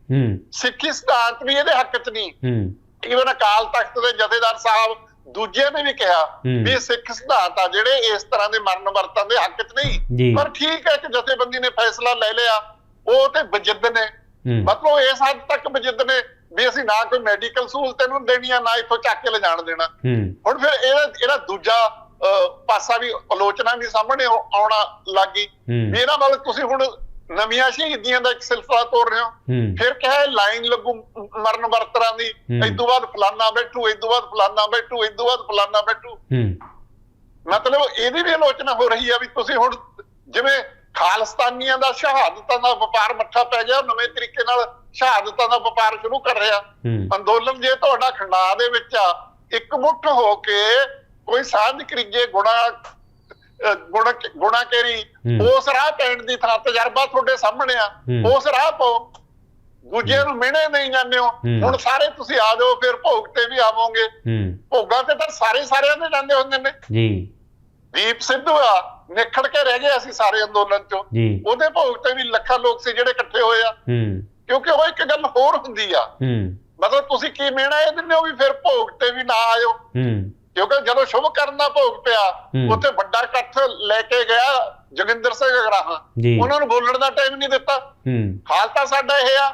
Speaker 2: ਸਿੱਖੀ ਸਿਧਾਂਤ ਵੀ ਇਹਦੇ ਹੱਕ 'ਚ ਨਹੀਂ।
Speaker 1: ਹੂੰ।
Speaker 2: ਈਵਨ ਅਕਾਲ ਤਖਤ ਦੇ ਜਥੇਦਾਰ ਸਾਹਿਬ ਦੂਜਿਆਂ ਨੇ ਵੀ ਕਿਹਾ। ਵੀ ਸਿੱਖ ਸਿਧਾਂਤ ਆ ਜਿਹੜੇ ਇਸ ਤਰ੍ਹਾਂ ਦੇ ਮਰਨ ਵਰਤਾਂ ਦੇ ਹੱਕ 'ਚ। ਨਹੀਂ। ਪਰ ਠੀਕ ਹੈ ਕਿ ਜਥੇਬੰਦੀ ਨੇ ਫੈਸਲਾ ਲੈ ਲਿਆ ਉਹ ਤੇ ਬਜਿੱਦ ਨੇ। ਮਤਲਬ ਇਸ ਹੱਦ ਤੱਕ ਬਜਿੱਦ ਨੇ ਵੀ ਅਸੀਂ ਨਾ ਕੋਈ ਮੈਡੀਕਲ ਸਹੂਲਤ ਇਹਨੂੰ ਦੇਣੀ ਆ ਨਾ ਇੱਥੋਂ ਚੱਕ ਕੇ ਲਿਜਾਣ ਦੇਣਾ। ਹੁਣ ਫਿਰ ਇਹਦਾ ਇਹਦਾ ਦੂਜਾ ਪਾਸਾ ਵੀ ਆਲੋਚਨਾ ਵੀ ਸਾਹਮਣੇ ਆਉ- ਆਉਣਾ ਲੱਗੀ। ਇਹਨਾਂ ਵੱਲ ਤੁਸੀਂ ਹੁਣ ਨਵੀਆਂ ਸ਼ਹੀਦੀਆਂ ਦਾ ਇੱਕ ਸਿਲਸਿਲਾ ਤੋੜ ਰਹੇ ਹੋ। ਫਿਰ ਕਿਹਾ ਲਾਈਨ ਲੱਗੂ ਮਰਨ ਵਰਤਰਾਂ ਦੀ। ਇਸ ਤੋਂ ਬਾਅਦ ਫਲਾਨਾ ਬੈਠੂ ਇਸ ਤੋਂ ਬਾਅਦ ਫਲਾਨਾ ਬੈਠੂ ਇਸ ਤੋਂ ਬਾਅਦ ਫਲਾਨਾ ਬੈਠੂ। ਮਤਲਬ ਇਹਦੀ ਵੀ ਆਲੋਚਨਾ ਹੋ ਰਹੀ ਆ ਵੀ ਤੁਸੀਂ ਹੁਣ ਜਿਵੇਂ ਖਾਲਸਤਾਨੀਆਂ ਦਾ ਸ਼ਹਾਦਤਾਂ ਦਾ ਵਪਾਰ ਮੱਠਾ ਪੈ ਗਿਆ ਨਵੇਂ ਤਰੀਕੇ ਨਾਲ ਸ਼ਹਾਦਤਾਂ ਦਾ ਵਪਾਰ ਸ਼ੁਰੂ ਕਰ ਰਿਹਾ। ਅੰਦੋਲਨ ਜੇ ਤੁਹਾਡਾ ਖੰਡਾ ਦੇ ਵਿੱਚ ਆ ਇੱਕ ਮੁੱਠ ਹੋ ਕੇ ਕੋਈ ਸਾਧ ਕਰੀਏ ਗੁਣਾ ਗੁਣਾ ਗੁਣਾ ਕੇਰੀ। ਉਸ ਰਾਹ ਪੈਣ ਦੀ ਥਾਂ ਤਜਰਬਾ ਤੁਹਾਡੇ ਸਾਹਮਣੇ ਆ। ਉਸ ਰਾਹ ਪਾਓ। ਦੂਜੇ ਨੂੰ ਮਿਹਣੇ ਨਹੀਂ ਜਾਂਦੇ ਹੋ। ਹੁਣ ਸਾਰੇ ਤੁਸੀਂ ਆ ਜਾਓ ਫਿਰ ਭੋਗ ਤੇ ਵੀ ਆਵੋਗੇ। ਭੋਗਾਂ ਤੇ ਤਾਂ ਸਾਰੇ ਸਾਰਿਆਂ ਦੇ ਜਾਂਦੇ ਹੁੰਦੇ ਨੇ।
Speaker 1: ਜੀ।
Speaker 2: ਦੀਪ ਸਿੱਧੂ ਆ ਨਿਖੜ ਕੇ ਰਹਿ ਗਏ ਅਸੀਂ ਸਾਰੇ ਅੰਦੋਲਨ ਚੋਂ। ਉਹਦੇ ਭੋਗ ਤੇ ਵੀ ਲੱਖਾਂ ਲੋਕ ਸੀ ਜਿਹੜੇ ਇਕੱਠੇ ਹੋਏ ਆ। ਕਿਉਂਕਿ ਉਹ ਇੱਕ ਗੱਲ ਹੋਰ ਹੁੰਦੀ ਆ। ਮਤਲਬ ਤੁਸੀਂ ਕੀ ਮਿਹਣਾ ਇਹ ਦਿੰਦੇ ਹੋ ਵੀ ਫਿਰ ਭੋਗ ਤੇ ਵੀ ਨਾ ਆਇਓ? ਕਿਉਂਕਿ ਜਦੋਂ ਸ਼ੁਭ ਕਰਨ ਦਾ ਭੋਗ ਪਿਆ। ਉੱਥੇ ਵੱਡਾ ਇਕੱਠ ਲੈ ਕੇ ਗਿਆ ਜੋਗਿੰਦਰ ਸਿੰਘ ਅਗਰਾਹਾਂ। ਉਹਨਾਂ ਨੂੰ ਬੋਲਣ ਦਾ ਟਾਈਮ ਨਹੀਂ ਦਿੱਤਾ। ਹਾਲ ਤਾਂ ਸਾਡਾ ਇਹ ਆ।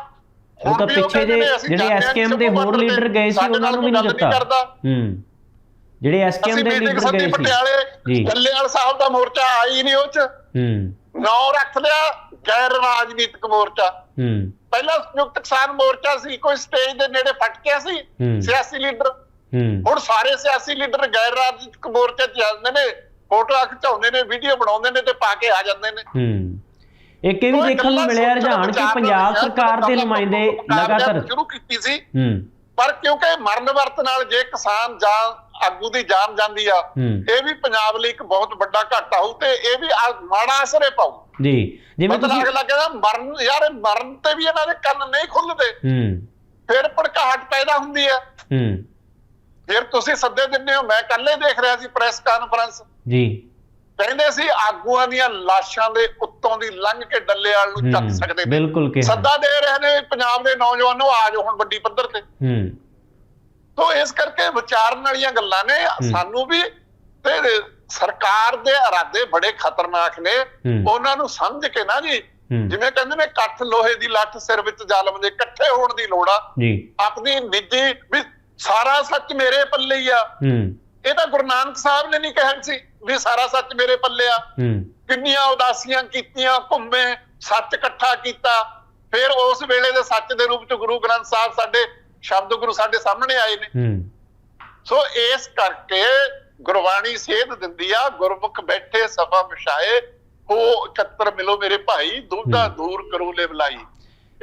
Speaker 1: ਉਹ ਤਾਂ ਪਿੱਛੇ
Speaker 2: ਅਸੀਂ
Speaker 1: ਜਿਹੜੇ SKM ਦੇ ਹੋਰ ਲੀਡਰ ਗਏ ਸੀ ਉਹਨਾਂ ਨੂੰ ਵੀ ਨਹੀਂ ਦਿੱਤਾ। ਜਿਹੜੇ ਐਸਕੇਐਮ ਦੇ ਲੀਡਰ ਗਏ ਸੀ।
Speaker 2: ਪਟਿਆਲੇ
Speaker 1: ਜੀ।
Speaker 2: ਕੱਲਿਆਲ ਸਾਹਿਬ ਦਾ ਮੋਰਚਾ ਆਈ ਨਹੀਂ ਉਹ ਚ।
Speaker 1: ਹੂੰ।
Speaker 2: ਨੌ ਰੱਖ ਲਿਆ ਗੈਰ ਰਾਜਨੀਤਿਕ ਮੋਰਚਾ।
Speaker 1: ਹੂੰ।
Speaker 2: ਪਹਿਲਾਂ ਸੰਯੁਕਤ ਕਿਸਾਨ ਮੋਰਚਾ ਸੀ ਕੋਈ ਸਟੇਜ ਦੇ ਨੇੜੇ ਫਟਕਿਆ ਸੀ। ਸਿਆਸੀ ਲੀਡਰ।
Speaker 1: ਹੂੰ।
Speaker 2: ਹੁਣ ਸਾਰੇ ਸਿਆਸੀ ਲੀਡਰ ਗੈਰ ਰਾਜਨੀਤਿਕ ਮੋਰਚੇ ਤੇ ਜਾਂਦੇ ਨੇ ਫੋਟੋ ਖਿਚਾਉਂਦੇ ਨੇ ਵੀਡੀਓ ਬਣਾਉਂਦੇ ਨੇ ਤੇ ਪਾ ਕੇ ਆ ਜਾਂਦੇ ਨੇ।
Speaker 1: ਹੂੰ। ਇੱਕ ਇਹ ਵੀ ਦੇਖਣ ਨੂੰ ਮਿਲਿਆ ਰੁਝਾਨ ਕਿ ਪੰਜਾਬ ਸਰਕਾਰ ਦੇ ਨੁਮਾਇੰਦੇ ਲਗਾਤਾਰ
Speaker 2: ਸ਼ੁਰੂ ਕੀਤੀ ਸੀ।
Speaker 1: ਹੂੰ।
Speaker 2: ਪਰ ਕਿਉਂਕਿ ਮਰਨ ਵਰਤ ਨਾਲ ਜੇ ਕਿਸਾਨ ਜਾਨ ਆਗੂ ਦੀ ਜਾਨ ਜਾਂਦੀ ਆ ਇਹ ਵੀ ਪੰਜਾਬ ਲਈ ਇੱਕ ਬਹੁਤ ਵੱਡਾ ਘਾਟਾ ਹੋਊ ਤੇ ਇਹ ਵੀ ਆ- ਮਾੜਾ ਅਸਰ ਪਾਊ।
Speaker 1: ਜੀ ਜਿਵੇਂ ਤੁਸੀਂ
Speaker 2: ਅਗਲਾ ਕਹਿੰਦਾ ਮਰਨ ਯਾਰ ਮਰਨ ਤੇ ਵੀ ਇਹਨਾਂ ਦੇ ਕੰਨ ਨਹੀਂ ਖੁੱਲਦੇ।
Speaker 1: ਹੂੰ।
Speaker 2: ਫਿਰ ਭੜਕਾਹਟ ਪੈਦਾ ਹੁੰਦੀ ਹੈ
Speaker 1: ਹੂੰ।
Speaker 2: ਫਿਰ ਤੁਸੀਂ ਸੱਦੇ ਦਿੰਦੇ ਹੋ ਮੈਂ ਕੱਲੇ ਦੇਖ ਰਿਹਾ ਸੀ ਪ੍ਰੈਸ ਕਾਨਫਰੰਸ।
Speaker 1: ਜੀ।
Speaker 2: ਕਹਿੰਦੇ ਸੀ ਆਗੂਆਂ ਦੀਆਂ ਲਾਸ਼ਾਂ ਦੇ ਉੱਤੋਂ ਦੀ ਲੰਘ ਕੇ ਡੱਲੇਵਾਲ ਨੂੰ ਚੱਕ ਸਕਦੇ ਨੇ।
Speaker 1: ਬਿਲਕੁਲ
Speaker 2: ਸੱਦਾ ਦੇ ਰਹੇ ਨੇ ਪੰਜਾਬ ਦੇ ਨੌਜਵਾਨੋ ਆ ਜਾਓ ਹੁਣ ਵੱਡੀ ਪੱਧਰ ਤੇ।
Speaker 1: ਹੂੰ।
Speaker 2: ਤੋਂ ਇਸ ਕਰਕੇ ਵਿਚਾਰਨ ਵਾਲੀਆਂ ਗੱਲਾਂ ਨੇ। ਸਾਨੂੰ ਵੀ ਤੇ ਸਰਕਾਰ ਦੇ ਇਰਾਦੇ ਬੜੇ ਖਤਰਨਾਕ ਨੇ। ਉਹਨਾਂ ਨੂੰ ਸਮਝ ਕੇ ਨਾ ਜੀ। ਜਿਵੇਂ ਕਹਿੰਦੇ ਨੇ ਕੱਠ ਲੋਹੇ ਦੀ ਲੱਠ ਸਿਰ ਵਿੱਚ ਜ਼ਾਲਮ ਦੇ ਇਕੱਠੇ ਹੋਣ ਦੀ ਲੋੜ ਆ।
Speaker 1: ਜੀ।
Speaker 2: ਆਪਣੀ ਨਿੱਜੀ ਵੀ ਸਾਰਾ ਸੱਚ ਮੇਰੇ ਪੱਲੇ ਹੀ ਆ।
Speaker 1: ਹੂੰ।
Speaker 2: ਇਹ ਤਾਂ ਗੁਰੂ ਨਾਨਕ ਸਾਹਿਬ ਨੇ ਨਹੀਂ ਕਿਹਾ ਸੀ ਵੀ ਸਾਰਾ ਸੱਚ ਮੇਰੇ ਪੱਲੇ ਆ। ਕਿੰਨੀਆਂ ਉਦਾਸੀਆਂ ਕੀਤੀਆਂ ਘੁੰਮੇ ਸੱਚ ਇਕੱਠਾ ਕੀਤਾ। ਫਿਰ ਉਸ ਵੇਲੇ ਦੇ ਸੱਚ ਦੇ ਰੂਪ ਚ ਗੁਰੂ ਗ੍ਰੰਥ ਸਾਹਿਬ ਸਾਡੇ ਸ਼ਬਦ ਗੁਰੂ ਸਾਡੇ ਸਾਹਮਣੇ ਆਏ ਨੇ। ਸੋ ਇਸ ਕਰਕੇ ਗੁਰਬਾਣੀ ਸੇਧ ਦਿੰਦੀ ਆ ਗੁਰਮੁਖ ਬੈਠੇ ਸਭਾ ਵਿਛਾਏ ਹੋ ਇਕੱਤਰ ਮਿਲੋ ਮੇਰੇ ਭਾਈ
Speaker 1: ਹੂੰ।
Speaker 2: ਦੂਰ ਕਰੋ ਲੈ ਬਲਾਈ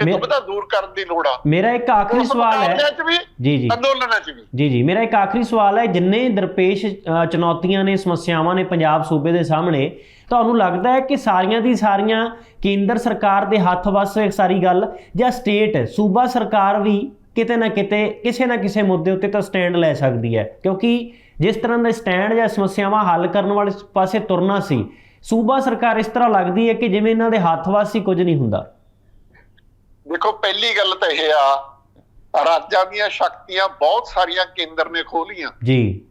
Speaker 2: ਇਹ ਦੁਬਦਾ ਦੂਰ ਕਰਨ ਦੀ ਲੋੜ ਆ।
Speaker 1: ਮੇਰਾ ਇੱਕ ਆਖਰੀ ਸਵਾਲ ਹੈ। ਜੀ ਜੀ।
Speaker 2: ਅੰਦੋਲਨਾਂ 'ਚ ਵੀ।
Speaker 1: ਜੀ ਜੀ। ਮੇਰਾ ਇੱਕ ਆਖਰੀ ਸਵਾਲ ਹੈ। ਜਿੰਨੇ ਦਰਪੇਸ਼ ਚੁਣੌਤੀਆਂ ਨੇ ਸਮੱਸਿਆਵਾਂ ਨੇ ਪੰਜਾਬ ਸੂਬੇ ਦੇ ਸਾਹਮਣੇ ਤੁਹਾਨੂੰ ਲੱਗਦਾ ਹੈ ਕਿ ਸਾਰੀਆਂ ਦੀ ਸਾਰੀਆਂ ਕੇਂਦਰ ਸਰਕਾਰ ਦੇ ਹੱਥ ਵੱਸ ਸਾਰੀ ਗੱਲ ਜਾਂ ਸਟੇਟ ਸੂਬਾ ਸਰਕਾਰ ਵੀ ਕਿਤੇ ਨਾ ਕਿਤੇ ਕਿਸੇ ਨਾ ਕਿਸੇ ਮੁੱਦੇ ਉੱਤੇ ਤਾਂ ਸਟੈਂਡ ਲੈ ਸਕਦੀ ਹੈ? ਕਿਉਂਕਿ ਜਿਸ ਤਰ੍ਹਾਂ ਦਾ ਸਟੈਂਡ ਜਾਂ ਸਮੱਸਿਆਵਾਂ ਹੱਲ ਕਰਨ ਵਾਲੇ ਪਾਸੇ ਤੁਰਨਾ ਸੀ ਸੂਬਾ ਸਰਕਾਰ ਇਸ ਤਰ੍ਹਾਂ ਲੱਗਦੀ ਹੈ ਕਿ ਜਿਵੇਂ ਇਹਨਾਂ ਦੇ ਹੱਥ ਵੱਸ ਹੀ ਕੁਝ ਨਹੀਂ ਹੁੰਦਾ।
Speaker 2: ਦੇਖੋ ਪਹਿਲੀ ਗੱਲ ਤਾਂ ਇਹ ਆ ਰਾਜਾਂ ਦੀਆਂ ਸ਼ਕਤੀਆਂ ਬਹੁਤ ਸਾਰੀਆਂ ਕੇਂਦਰ ਨੇ ਖੋਲੀਆਂ।
Speaker 1: ਜੀ।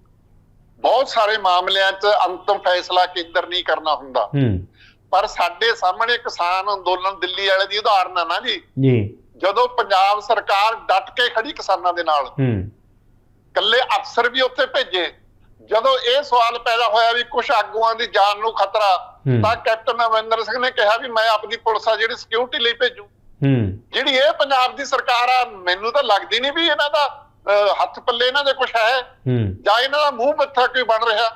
Speaker 2: ਬਹੁਤ ਸਾਰੇ ਮਾਮਲਿਆਂ 'ਚ ਅੰਤਮ ਫੈਸਲਾ ਕੇਂਦਰ ਨਹੀਂ ਕਰਨਾ ਹੁੰਦਾ।
Speaker 1: ਹੂੰ।
Speaker 2: ਪਰ ਸਾਡੇ ਸਾਹਮਣੇ ਕਿਸਾਨ ਅੰਦੋਲਨ ਦਿੱਲੀ ਵਾਲੇ ਦੀ ਉਦਾਹਰਨ ਆ ਨਾ ਜੀ।
Speaker 1: ਜੀ।
Speaker 2: ਜਦੋਂ ਪੰਜਾਬ ਸਰਕਾਰ ਡਟ ਕੇ ਖੜੀ ਕਿਸਾਨਾਂ ਦੇ ਨਾਲ
Speaker 1: ਹੂੰ।
Speaker 2: ਕੱਲੇ ਅਫਸਰ ਵੀ ਉੱਥੇ ਭੇਜੇ। ਜਦੋਂ ਇਹ ਸਵਾਲ ਪੈਦਾ ਹੋਇਆ ਵੀ ਕੁਝ ਆਗੂਆਂ ਦੀ ਜਾਨ ਨੂੰ ਖਤਰਾ। ਤਾਂ ਕੈਪਟਨ ਅਮਰਿੰਦਰ ਸਿੰਘ ਨੇ ਕਿਹਾ ਵੀ ਮੈਂ ਆਪਣੀ ਪੁਲਿਸ ਆ ਜਿਹੜੀ ਸਿਕਿਉਰਿਟੀ ਲਈ ਭੇਜੂ।
Speaker 1: ਹੂੰ।
Speaker 2: ਜਿਹੜੀ ਇਹ ਪੰਜਾਬ ਦੀ ਸਰਕਾਰ ਆ ਮੈਨੂੰ ਤਾਂ ਲੱਗਦੀ ਨਹੀਂ ਵੀ ਇਹਨਾਂ ਦਾ ਹੱਥ ਪੱਲੇ ਇਹਨਾਂ ਦੇ ਕੁਝ ਹੈ।
Speaker 1: ਹੂੰ।
Speaker 2: ਜਾਂ ਇਹਨਾਂ ਦਾ ਮੂੰਹ ਮੱਥਾ ਕੋਈ ਬਣ ਰਿਹਾ।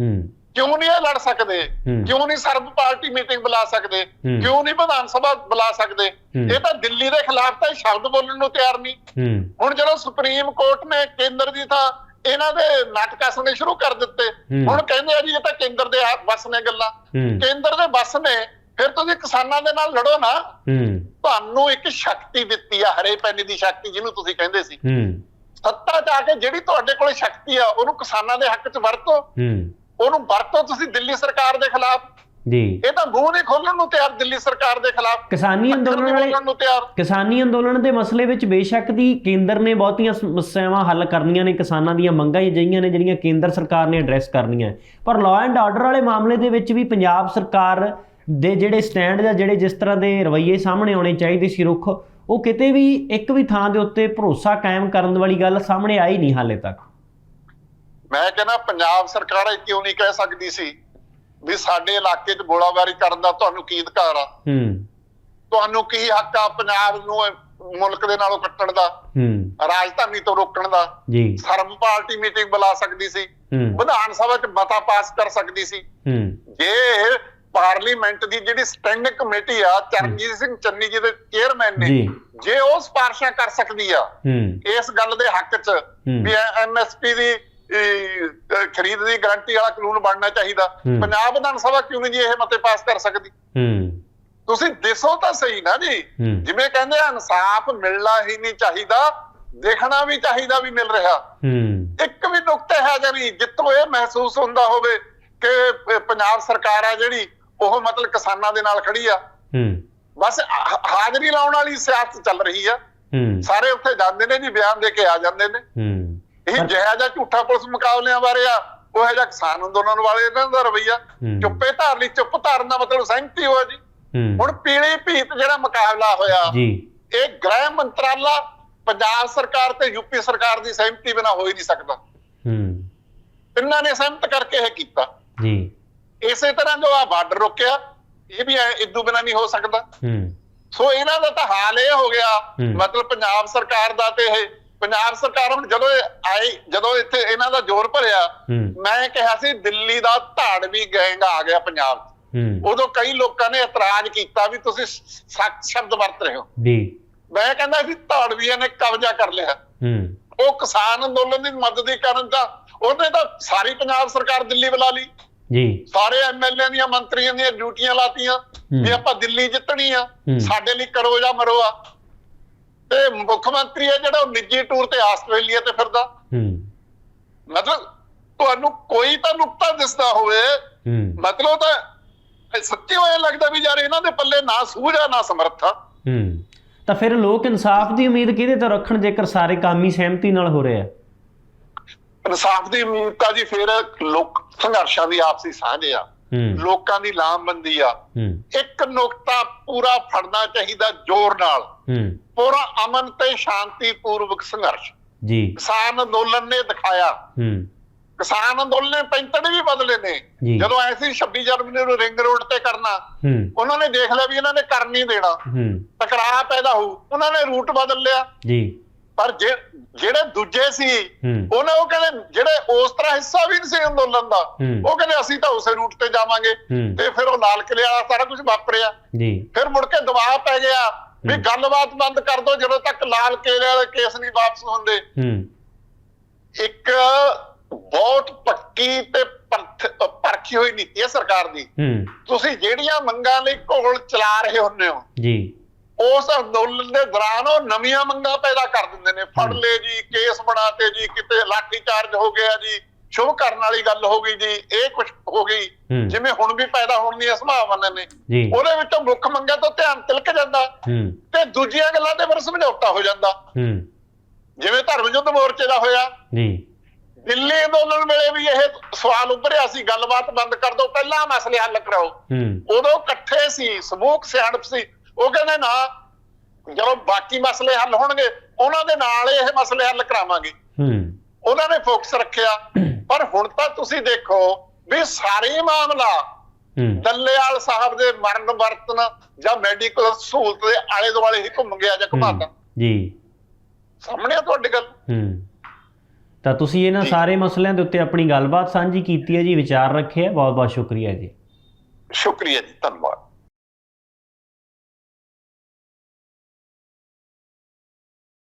Speaker 1: ਹੂੰ।
Speaker 2: ਕਿਉਂ ਨਹੀਂ ਇਹ ਲੜ ਸਕਦੇ। ਕਿਉਂ ਨਹੀਂ ਸਰਬ ਪਾਰਟੀ ਮੀਟਿੰਗ ਬੁਲਾ ਸਕਦੇ। ਕਿਉਂ ਨਹੀਂ ਵਿਧਾਨ ਸਭਾ ਬੁਲਾ ਸਕਦੇ। ਇਹ ਤਾਂ ਦਿੱਲੀ ਦੇ ਖਿਲਾਫ ਤਾਂ ਸ਼ਬਦ ਬੋਲਣ ਨੂੰ ਤਿਆਰ ਨਹੀਂ
Speaker 1: ਹੂੰ।
Speaker 2: ਹੁਣ ਜਦੋਂ ਸੁਪਰੀਮ ਕੋਰਟ ਨੇ ਕੇਂਦਰ ਦੀ ਥਾਂ ਇਹਨਾਂ ਦੇ ਨਾਟਕ ਕੱਸਣੇ ਸ਼ੁਰੂ ਕਰ ਦਿੱਤੇ। ਹੁਣ ਕਹਿੰਦੇ ਆ ਜੀ ਇਹ ਤਾਂ ਕੇਂਦਰ ਦੇ ਵੱਸ ਨੇ ਗੱਲਾਂ। ਕੇਂਦਰ ਦੇ ਵੱਸ ਨੇ ਫਿਰ ਤੁਸੀਂ ਕਿਸਾਨਾਂ ਦੇ ਨਾਲ ਲੜੋ ਨਾ।
Speaker 1: ਹੂੰ।
Speaker 2: ਤੁਹਾਨੂੰ ਇੱਕ ਸ਼ਕਤੀ ਦਿੱਤੀ ਆ ਹਰੇ ਪੈਨੇ ਦੀ ਸ਼ਕਤੀ ਜਿਹਨੂੰ ਤੁਸੀਂ ਕਹਿੰਦੇ ਸੀ।
Speaker 1: ਹੂੰ।
Speaker 2: ਸੱਤਾ 'ਚ ਆ ਕੇ ਜਿਹੜੀ ਤੁਹਾਡੇ ਕੋਲੇ ਸ਼ਕਤੀ ਆ ਉਹਨੂੰ ਕਿਸਾਨਾਂ ਦੇ ਹੱਕ 'ਚ ਵਰਤੋ।
Speaker 1: ਹੂੰ।
Speaker 2: ਉਹਨੂੰ ਵਰਤੋ ਤੁਸੀਂ ਦਿੱਲੀ ਸਰਕਾਰ ਦੇ ਖਿਲਾਫ।
Speaker 1: ਜੀ।
Speaker 2: ਇਹ ਤਾਂ ਮੂੰਹ ਨਹੀਂ ਖੋਲਣ ਨੂੰ ਤਿਆਰ ਦਿੱਲੀ ਸਰਕਾਰ ਦੇ ਖਿਲਾਫ।
Speaker 1: ਕਿਸਾਨੀ ਅੰਦੋਲਨ ਵਾਲੇ ਕਿਸਾਨੀ ਅੰਦੋਲਨ ਦੇ ਮਸਲੇ ਵਿੱਚ ਬੇਸ਼ੱਕ ਦੀ ਕੇਂਦਰ ਨੇ ਬਹੁਤੀਆਂ ਸਮੱਸਿਆਵਾਂ ਹੱਲ ਕਰਨੀਆਂ ਨੇ ਕਿਸਾਨਾਂ ਦੀਆਂ ਮੰਗਾਂ ਹੀ ਅਜਿਹੀਆਂ ਨੇ ਜਿਹੜੀਆਂ ਕੇਂਦਰ ਸਰਕਾਰ ਨੇ ਐਡਰੈਸ ਕਰਨੀਆਂ। ਪਰ ਲਾਅ ਐਂਡ ਆਰਡਰ ਵਾਲੇ ਮਾਮਲੇ ਦੇ ਵਿੱਚ ਵੀ ਪੰਜਾਬ ਸਰਕਾਰ ਦੇ ਜਿਹੜੇ ਸਟੈਂਡ ਜਾਂ ਜਿਹੜੇ ਜਿਸ ਤਰ੍ਹਾਂ ਦੇ ਰਵੱਈਏ ਸਾਹਮਣੇ ਆਉਣੇ ਚਾਹੀਦੇ ਸੀ ਰੁਖ ਉਹ ਕਿਤੇ ਵੀ ਇੱਕ ਵੀ ਥਾਂ ਦੇ ਉੱਤੇ ਭਰੋਸਾ ਕਾਇਮ ਕਰਨ ਵਾਲੀ ਗੱਲ ਸਾਹਮਣੇ ਆਈ ਨਹੀਂ ਹਾਲੇ ਤੱਕ।
Speaker 2: ਮੈਂ ਕਹਿੰਦਾ ਪੰਜਾਬ ਸਰਕਾਰ ਇਹ ਕਿਉਂ ਨਹੀਂ ਕਹਿ ਸਕਦੀ ਸੀ ਵੀ ਸਾਡੇ ਇਲਾਕੇ 'ਚ ਗੋਲਾਬਾਰੀ ਕਰਨ ਦਾ ਤੁਹਾਨੂੰ ਕੀ ਅਧਿਕਾਰ ਆ?
Speaker 1: ਹੂੰ।
Speaker 2: ਤੁਹਾਨੂੰ ਕੀ ਹੱਕ ਆ ਪੰਜਾਬ ਨੂੰ ਮੁਲਕ ਦੇ ਨਾਲੋਂ ਕੱਟਣ ਦਾ?
Speaker 1: ਹੂੰ।
Speaker 2: ਰਾਜਧਾਨੀ ਤੋਂ ਰੋਕਣ ਦਾ?
Speaker 1: ਜੀ।
Speaker 2: ਸਰਬ ਪਾਰਟੀ ਮੀਟਿੰਗ ਬੁਲਾ ਸਕਦੀ ਸੀ। ਵਿਧਾਨ ਸਭਾ 'ਚ ਮਤਾ ਪਾਸ ਕਰ ਸਕਦੀ ਸੀ।
Speaker 1: ਹੂੰ।
Speaker 2: ਜੇ ਪਾਰਲੀਮੈਂਟ ਦੀ ਜਿਹੜੀ ਸਟੈਂਡਿੰਗ ਕਮੇਟੀ ਆ ਚਰਨਜੀਤ ਸਿੰਘ ਚੰਨੀ ਜੀ ਦੇ ਚੇਅਰਮੈਨ ਨੇ
Speaker 1: ਜੀ।
Speaker 2: ਉਹ ਸਿਫਾਰਸ਼ਾਂ ਕਰ ਸਕਦੀ ਆ ਇਸ ਗੱਲ ਦੇ ਹੱਕ 'ਚ। ਵੀ ਐਮਐਸਪੀ ਦੀ ਖਰੀਦ ਦੀ ਗਾਰੰਟੀ ਵਾਲਾ ਕਾਨੂੰਨ ਬਣਨਾ ਚਾਹੀਦਾ। ਪੰਜਾਬ ਵਿਧਾਨ ਸਭਾ ਕਿਉਂ ਨਹੀਂ ਜੀ ਇਹ ਮਤੇ ਪਾਸ ਕਰ ਸਕਦੀ? ਤੁਸੀਂ ਦਿਸੋ ਤਾਂ ਸਹੀ ਨਾ ਜੀ। ਜਿਵੇਂ ਕਹਿੰਦੇ ਆ ਇਨਸਾਫ ਮਿਲਣਾ ਹੀ ਨਹੀਂ ਚਾਹੀਦਾ ਦੇਖਣਾ ਵੀ ਚਾਹੀਦਾ ਵੀ ਮਿਲ ਰਿਹਾ। ਇੱਕ ਵੀ ਨੁਕਤਾ ਹੈ ਜਾਂ ਨਹੀਂ ਜਿੱਥੋਂ ਇਹ ਮਹਿਸੂਸ ਹੁੰਦਾ ਹੋਵੇ ਕਿ ਪੰਜਾਬ ਸਰਕਾਰ ਆ ਜਿਹੜੀ ਉਹ ਮਤਲਬ ਕਿਸਾਨਾਂ ਦੇ ਨਾਲ ਖੜੀ ਆ।
Speaker 1: ਹੂੰ।
Speaker 2: ਬਸ ਹਾਜ਼ਰੀ ਲਾਉਣ ਵਾਲੀ ਸਿਆਸਤ ਚੱਲ ਰਹੀ ਆ।
Speaker 1: ਹੂੰ।
Speaker 2: ਸਾਰੇ ਉੱਥੇ ਜਾਂਦੇ ਨੇ ਜੀ ਬਿਆਨ ਦੇ ਕੇ ਆ ਜਾਂਦੇ ਨੇ।
Speaker 1: ਹੂੰ।
Speaker 2: ਇਹ ਜਿਹੜਾ ਜਿਹਾ ਝੂਠਾ ਪੁਲਿਸ ਮੁਕਾਬਲਿਆਂ ਬਾਰੇ ਆ ਉਹ ਹੈ ਜਿਹਾ ਕਿਸਾਨ ਅੰਦੋਲਨ ਵਾਲੇ ਇਹਨਾਂ ਦਾ ਰਵਈਆ। ਚੁੱਪੇ ਧਾਰ ਲਈ ਚੁੱਪ ਧਾਰਨ ਦਾ ਮਤਲਬ ਸਹਿਮਤੀ ਹੋਇਆ ਜੀ। ਹੁਣ ਪੀਲੀ ਭੀਤ ਜਿਹੜਾ ਮੁਕਾਬਲਾ ਹੋਇਆ
Speaker 1: ਜੀ।
Speaker 2: ਇਹ ਗ੍ਰਹਿ ਮੰਤਰਾਲਾ ਪੰਜਾਬ ਸਰਕਾਰ ਤੇ ਯੂਪੀ ਸਰਕਾਰ ਦੀ ਸਹਿਮਤੀ ਬਿਨਾ ਹੋ ਹੀ ਨਹੀਂ ਸਕਦਾ।
Speaker 1: ਹੂੰ।
Speaker 2: ਤਿੰਨਾਂ ਨੇ ਸਹਿਮਤ ਕਰਕੇ ਇਹ ਕੀਤਾ।
Speaker 1: ਜੀ।
Speaker 2: ਇਸੇ ਤਰ੍ਹਾਂ ਜੋ ਆ ਬਾਰਡਰ ਰੋਕਿਆ ਇਹ ਵੀ ਐ- ਇਦੋਂ ਬਿਨਾ ਨਹੀਂ ਹੋ ਸਕਦਾ।
Speaker 1: ਹੂੰ।
Speaker 2: ਸੋ ਇਹਨਾਂ ਦਾ ਤਾਂ ਹਾਲ ਇਹ ਹੋ ਗਿਆ। ਮਤਲਬ ਪੰਜਾਬ ਸਰਕਾਰ ਦਾ ਤੇ ਇਹ ਪੰਜਾਬ ਸਰਕਾਰ ਹੁਣ ਜਦੋਂ ਆਈ ਜਦੋਂ ਇੱਥੇ ਇਹਨਾਂ ਦਾ ਜ਼ੋਰ ਭਰਿਆ ਮੈਂ ਕਿਹਾ ਸੀ ਦਿੱਲੀ ਦਾ ਧਾੜ ਵੀ ਗੈਂਗ ਆ ਗਿਆ ਪੰਜਾਬ 'ਚ। ਉਦੋਂ ਕਈ ਲੋਕਾਂ ਨੇ ਇਤਰਾਜ਼ ਕੀਤਾ ਵੀ ਤੁਸੀਂ ਸਖਤ ਸ਼ਬਦ ਵਰਤ ਰਹੇ ਹੋ।
Speaker 1: ਜੀ
Speaker 2: ਮੈਂ ਕਹਿੰਦਾ ਸੀ ਧਾੜਵੀਆਂ ਨੇ ਕਬਜ਼ਾ ਕਰ ਲਿਆ।
Speaker 1: ਹੂੰ।
Speaker 2: ਉਹ ਕਿਸਾਨ ਅੰਦੋਲਨ ਦੀ ਮਦਦ ਕਰਨ ਦਾ ਉਹਨੇ ਤਾਂ ਸਾਰੀ ਪੰਜਾਬ ਸਰਕਾਰ ਦਿੱਲੀ ਬੁਲਾ ਲਈ।
Speaker 1: ਜੀ।
Speaker 2: ਸਾਰੇ ਐਮਐਲਏ ਦੀਆਂ ਮੰਤਰੀਆਂ ਦੀਆਂ ਡਿਊਟੀਆਂ ਲਾਤੀਆਂ ਵੀ
Speaker 1: ਹੂੰ।
Speaker 2: ਆਪਾਂ ਦਿੱਲੀ ਜਿੱਤਣੀ ਆ
Speaker 1: ਹੂੰ।
Speaker 2: ਸਾਡੇ ਲਈ ਕਰੋ ਜਾਂ ਮਰੋ ਆ। ਤੇ ਮੁੱਖ ਮੰਤਰੀ ਆ ਜਿਹੜਾ ਉਹ ਨਿੱਜੀ ਟੂਰ ਤੇ ਆਸਟ੍ਰੇਲੀਆ ਤੇ ਫਿਰਦਾ।
Speaker 1: ਹੂੰ।
Speaker 2: ਮਤਲਬ ਤੁਹਾਨੂੰ ਕੋਈ ਤਾਂ ਨੁਕਤਾ ਦਿਸਦਾ ਹੋਵੇ।
Speaker 1: ਹੂੰ।
Speaker 2: ਮਤਲਬ ਤਾਂ ਇਹ ਸੱਚੀ ਹੋਇਆ ਲੱਗਦਾ ਵੀ ਯਾਰ ਇਹਨਾਂ ਦੇ ਪੱਲੇ ਨਾ ਸੂਝ ਆ ਨਾ ਸਮਰਥਾ
Speaker 1: ਹੂੰ। ਤਾਂ ਫਿਰ ਲੋਕ ਇਨਸਾਫ ਦੀ ਉਮੀਦ ਕਿਹਦੇ ਤੋਂ ਰੱਖਣ ਜੇਕਰ ਸਾਰੇ ਕੰਮ ਹੀ ਸਹਿਮਤੀ ਨਾਲ ਹੋ ਰਹੇ ਆ?
Speaker 2: ਇਨਸਾਫ ਦੀ ਉਮੀਦਤਾ ਜੀ ਫਿਰ ਲੋਕ ਸੰਘਰਸ਼ਾਂ ਦੀ ਆਪਸੀ ਸਾਂਝ ਆ। ਲੋਕਾਂ ਦੀ ਲਾਮਬੰਦੀ ਆ। ਇੱਕ ਨੁਕਤਾ ਪੂਰਾ ਫੜਨਾ ਚਾਹੀਦਾ ਜ਼ੋਰ ਨਾਲ। ਪੂਰਾ ਅਮਨ ਤੇ ਸ਼ਾਂਤੀ ਪੂਰਵਕ ਸੰਘਰਸ਼।
Speaker 1: ਜੀ।
Speaker 2: ਕਿਸਾਨ ਅੰਦੋਲਨ ਨੇ ਦਿਖਾਇਆ। ਕਿਸਾਨ ਅੰਦੋਲਨ ਨੇ ਪੈਂਤੜ ਵੀ ਬਦਲੇ ਨੇ। ਜਦੋਂ ਐ ਸੀ 26 ਜਨਵਰੀ ਨੂੰ ਰਿੰਗ ਰੋਡ ਤੇ ਕਰਨਾ ਉਹਨਾਂ ਨੇ ਦੇਖ ਲਿਆ ਵੀ ਇਹਨਾਂ ਨੇ ਕਰ ਨਹੀਂ ਦੇਣਾ। ਟਕਰਾਅ ਪੈਦਾ ਹੋਊ। ਉਹਨਾਂ ਨੇ ਰੂਟ ਬਦਲ ਲਿਆ।
Speaker 1: ਜੀ।
Speaker 2: ਪਰ ਜਿਹੜੇ ਦੂਜੇ ਸੀ ਉਹਨੇ ਉਹ ਕਹਿੰਦੇ ਜਿਹੜੇ ਉਸ ਤਰ੍ਹਾਂ ਹਿੱਸਾ ਵੀ ਨਹੀਂ ਸੀ ਅੰਦੋਲਨ ਦਾ। ਉਹ ਕਹਿੰਦੇ ਅਸੀਂ ਤਾਂ ਉਸੇ ਰੂਟ ਤੇ ਜਾਵਾਂਗੇ। ਤੇ ਫਿਰ ਉਹ ਲਾਲ ਕਿਲੇ ਵਾਲਾ ਸਾਰਾ ਕੁਝ ਵਾਪਰਿਆ।
Speaker 1: ਜੀ।
Speaker 2: ਫਿਰ ਮੁੜ ਕੇ ਦਬਾਅ ਪੈ ਗਿਆ ਵੀ। ਗੱਲਬਾਤ ਬੰਦ ਕਰ ਦਿਓ ਜਦੋਂ ਤੱਕ ਲਾਲ ਕਿਲੇ ਵਾਲੇ ਕੇਸ ਨਹੀਂ ਵਾਪਸ ਹੁੰਦੇ। ਇੱਕ ਬਹੁਤ ਪੱਕੀ ਤੇ ਪਰਖ- ਹੋਈ ਨੀਤੀ ਹੈ ਸਰਕਾਰ ਦੀ। ਤੁਸੀਂ ਜਿਹੜੀਆਂ ਮੰਗਾਂ ਲਈ ਘੋਲ ਚਲਾ ਰਹੇ ਹੁੰਦੇ ਹੋ
Speaker 1: ਜੀ।
Speaker 2: ਉਸ ਅੰਦੋਲਨ ਦੇ ਦੌਰਾਨ ਉਹ ਨਵੀਆਂ ਮੰਗਾਂ ਪੈਦਾ ਕਰ ਦਿੰਦੇ ਨੇ। ਫੜ। ਲਏ ਜੀ ਕੇਸ ਬਣਾਤੇ ਜੀ ਕਿਤੇ ਲਾਠੀ ਚਾਰਜ ਹੋ ਗਿਆ ਜੀ ਸ਼ੁਭ ਕਰਨ ਵਾਲੀ ਗੱਲ ਹੋ ਗਈ ਜੀ ਇਹ ਕੁਝ ਹੋ ਗਈ। ਜਿਵੇਂ ਹੁਣ ਵੀ ਪੈਦਾ ਹੋਣ ਦੀਆਂ ਸੰਭਾਵਨਾ ਨੇ। ਉਹਦੇ ਵਿੱਚੋਂ ਮੁੱਖ ਮੰਗਾਂ ਤੋਂ ਧਿਆਨ ਤਿਲਕ ਜਾਂਦਾ। ਤੇ ਦੂਜੀਆਂ ਗੱਲਾਂ ਤੇ ਫਿਰ ਸਮਝੌਤਾ ਹੋ ਜਾਂਦਾ। ਜਿਵੇਂ ਧਰਮ ਯੁੱਧ ਮੋਰਚੇ ਦਾ ਹੋਇਆ।
Speaker 1: ਜੀ।
Speaker 2: ਦਿੱਲੀ ਅੰਦੋਲਨ ਵੇਲੇ ਵੀ ਇਹ ਸਵਾਲ ਉੱਭਰਿਆ ਸੀ ਗੱਲਬਾਤ ਬੰਦ ਕਰ ਦਿਓ ਪਹਿਲਾਂ ਮਸਲੇ ਹੱਲ ਕਰਾਓ। ਉਦੋਂ ਇਕੱਠੇ ਸੀ ਸਮੂਹ ਸਿਆਣਪ ਸੀ। ਉਹ ਕਹਿੰਦੇ ਨਾ ਜਦੋਂ ਬਾਕੀ ਮਸਲੇ ਹੱਲ ਹੋਣਗੇ ਉਹਨਾਂ ਦੇ ਨਾਲ ਇਹ ਮਸਲੇ ਹੱਲ ਕਰਾਵਾਂਗੇ।
Speaker 1: ਹੂੰ।
Speaker 2: ਉਹਨਾਂ ਨੇ ਫੋਕਸ ਰੱਖਿਆ। ਪਰ ਹੁਣ ਤਾਂ ਤੁਸੀਂ ਦੇਖੋ ਵੀ ਸਾਰੇ ਮਾਮਲਾ ਦੱਲੇਵਾਲ ਸਾਹਿਬ ਦੇ ਮਰਨ ਵਰਤਨ ਜਾਂ ਮੈਡੀਕਲ ਸਹੂਲਤ ਦੇ ਆਲੇ ਦੁਆਲੇ ਹੀ ਘੁੰਮ ਗਿਆ ਜਾਂ ਘੁਮਾਤਾ
Speaker 1: ਜੀ।
Speaker 2: ਸਾਹਮਣੇ ਆ ਤੁਹਾਡੀ ਗੱਲ।
Speaker 1: ਹੂੰ। ਤਾਂ ਤੁਸੀਂ ਇਹਨਾਂ। ਸਾਰੇ ਮਸਲਿਆਂ ਦੇ ਉੱਤੇ ਆਪਣੀ ਗੱਲਬਾਤ ਸਾਂਝੀ ਕੀਤੀ ਹੈ ਜੀ ਵਿਚਾਰ ਰੱਖੇ ਹੈ। ਬਹੁਤ ਬਹੁਤ ਸ਼ੁਕਰੀਆ ਜੀ।
Speaker 2: ਸ਼ੁਕਰੀਆ ਜੀ ਧੰਨਵਾਦ।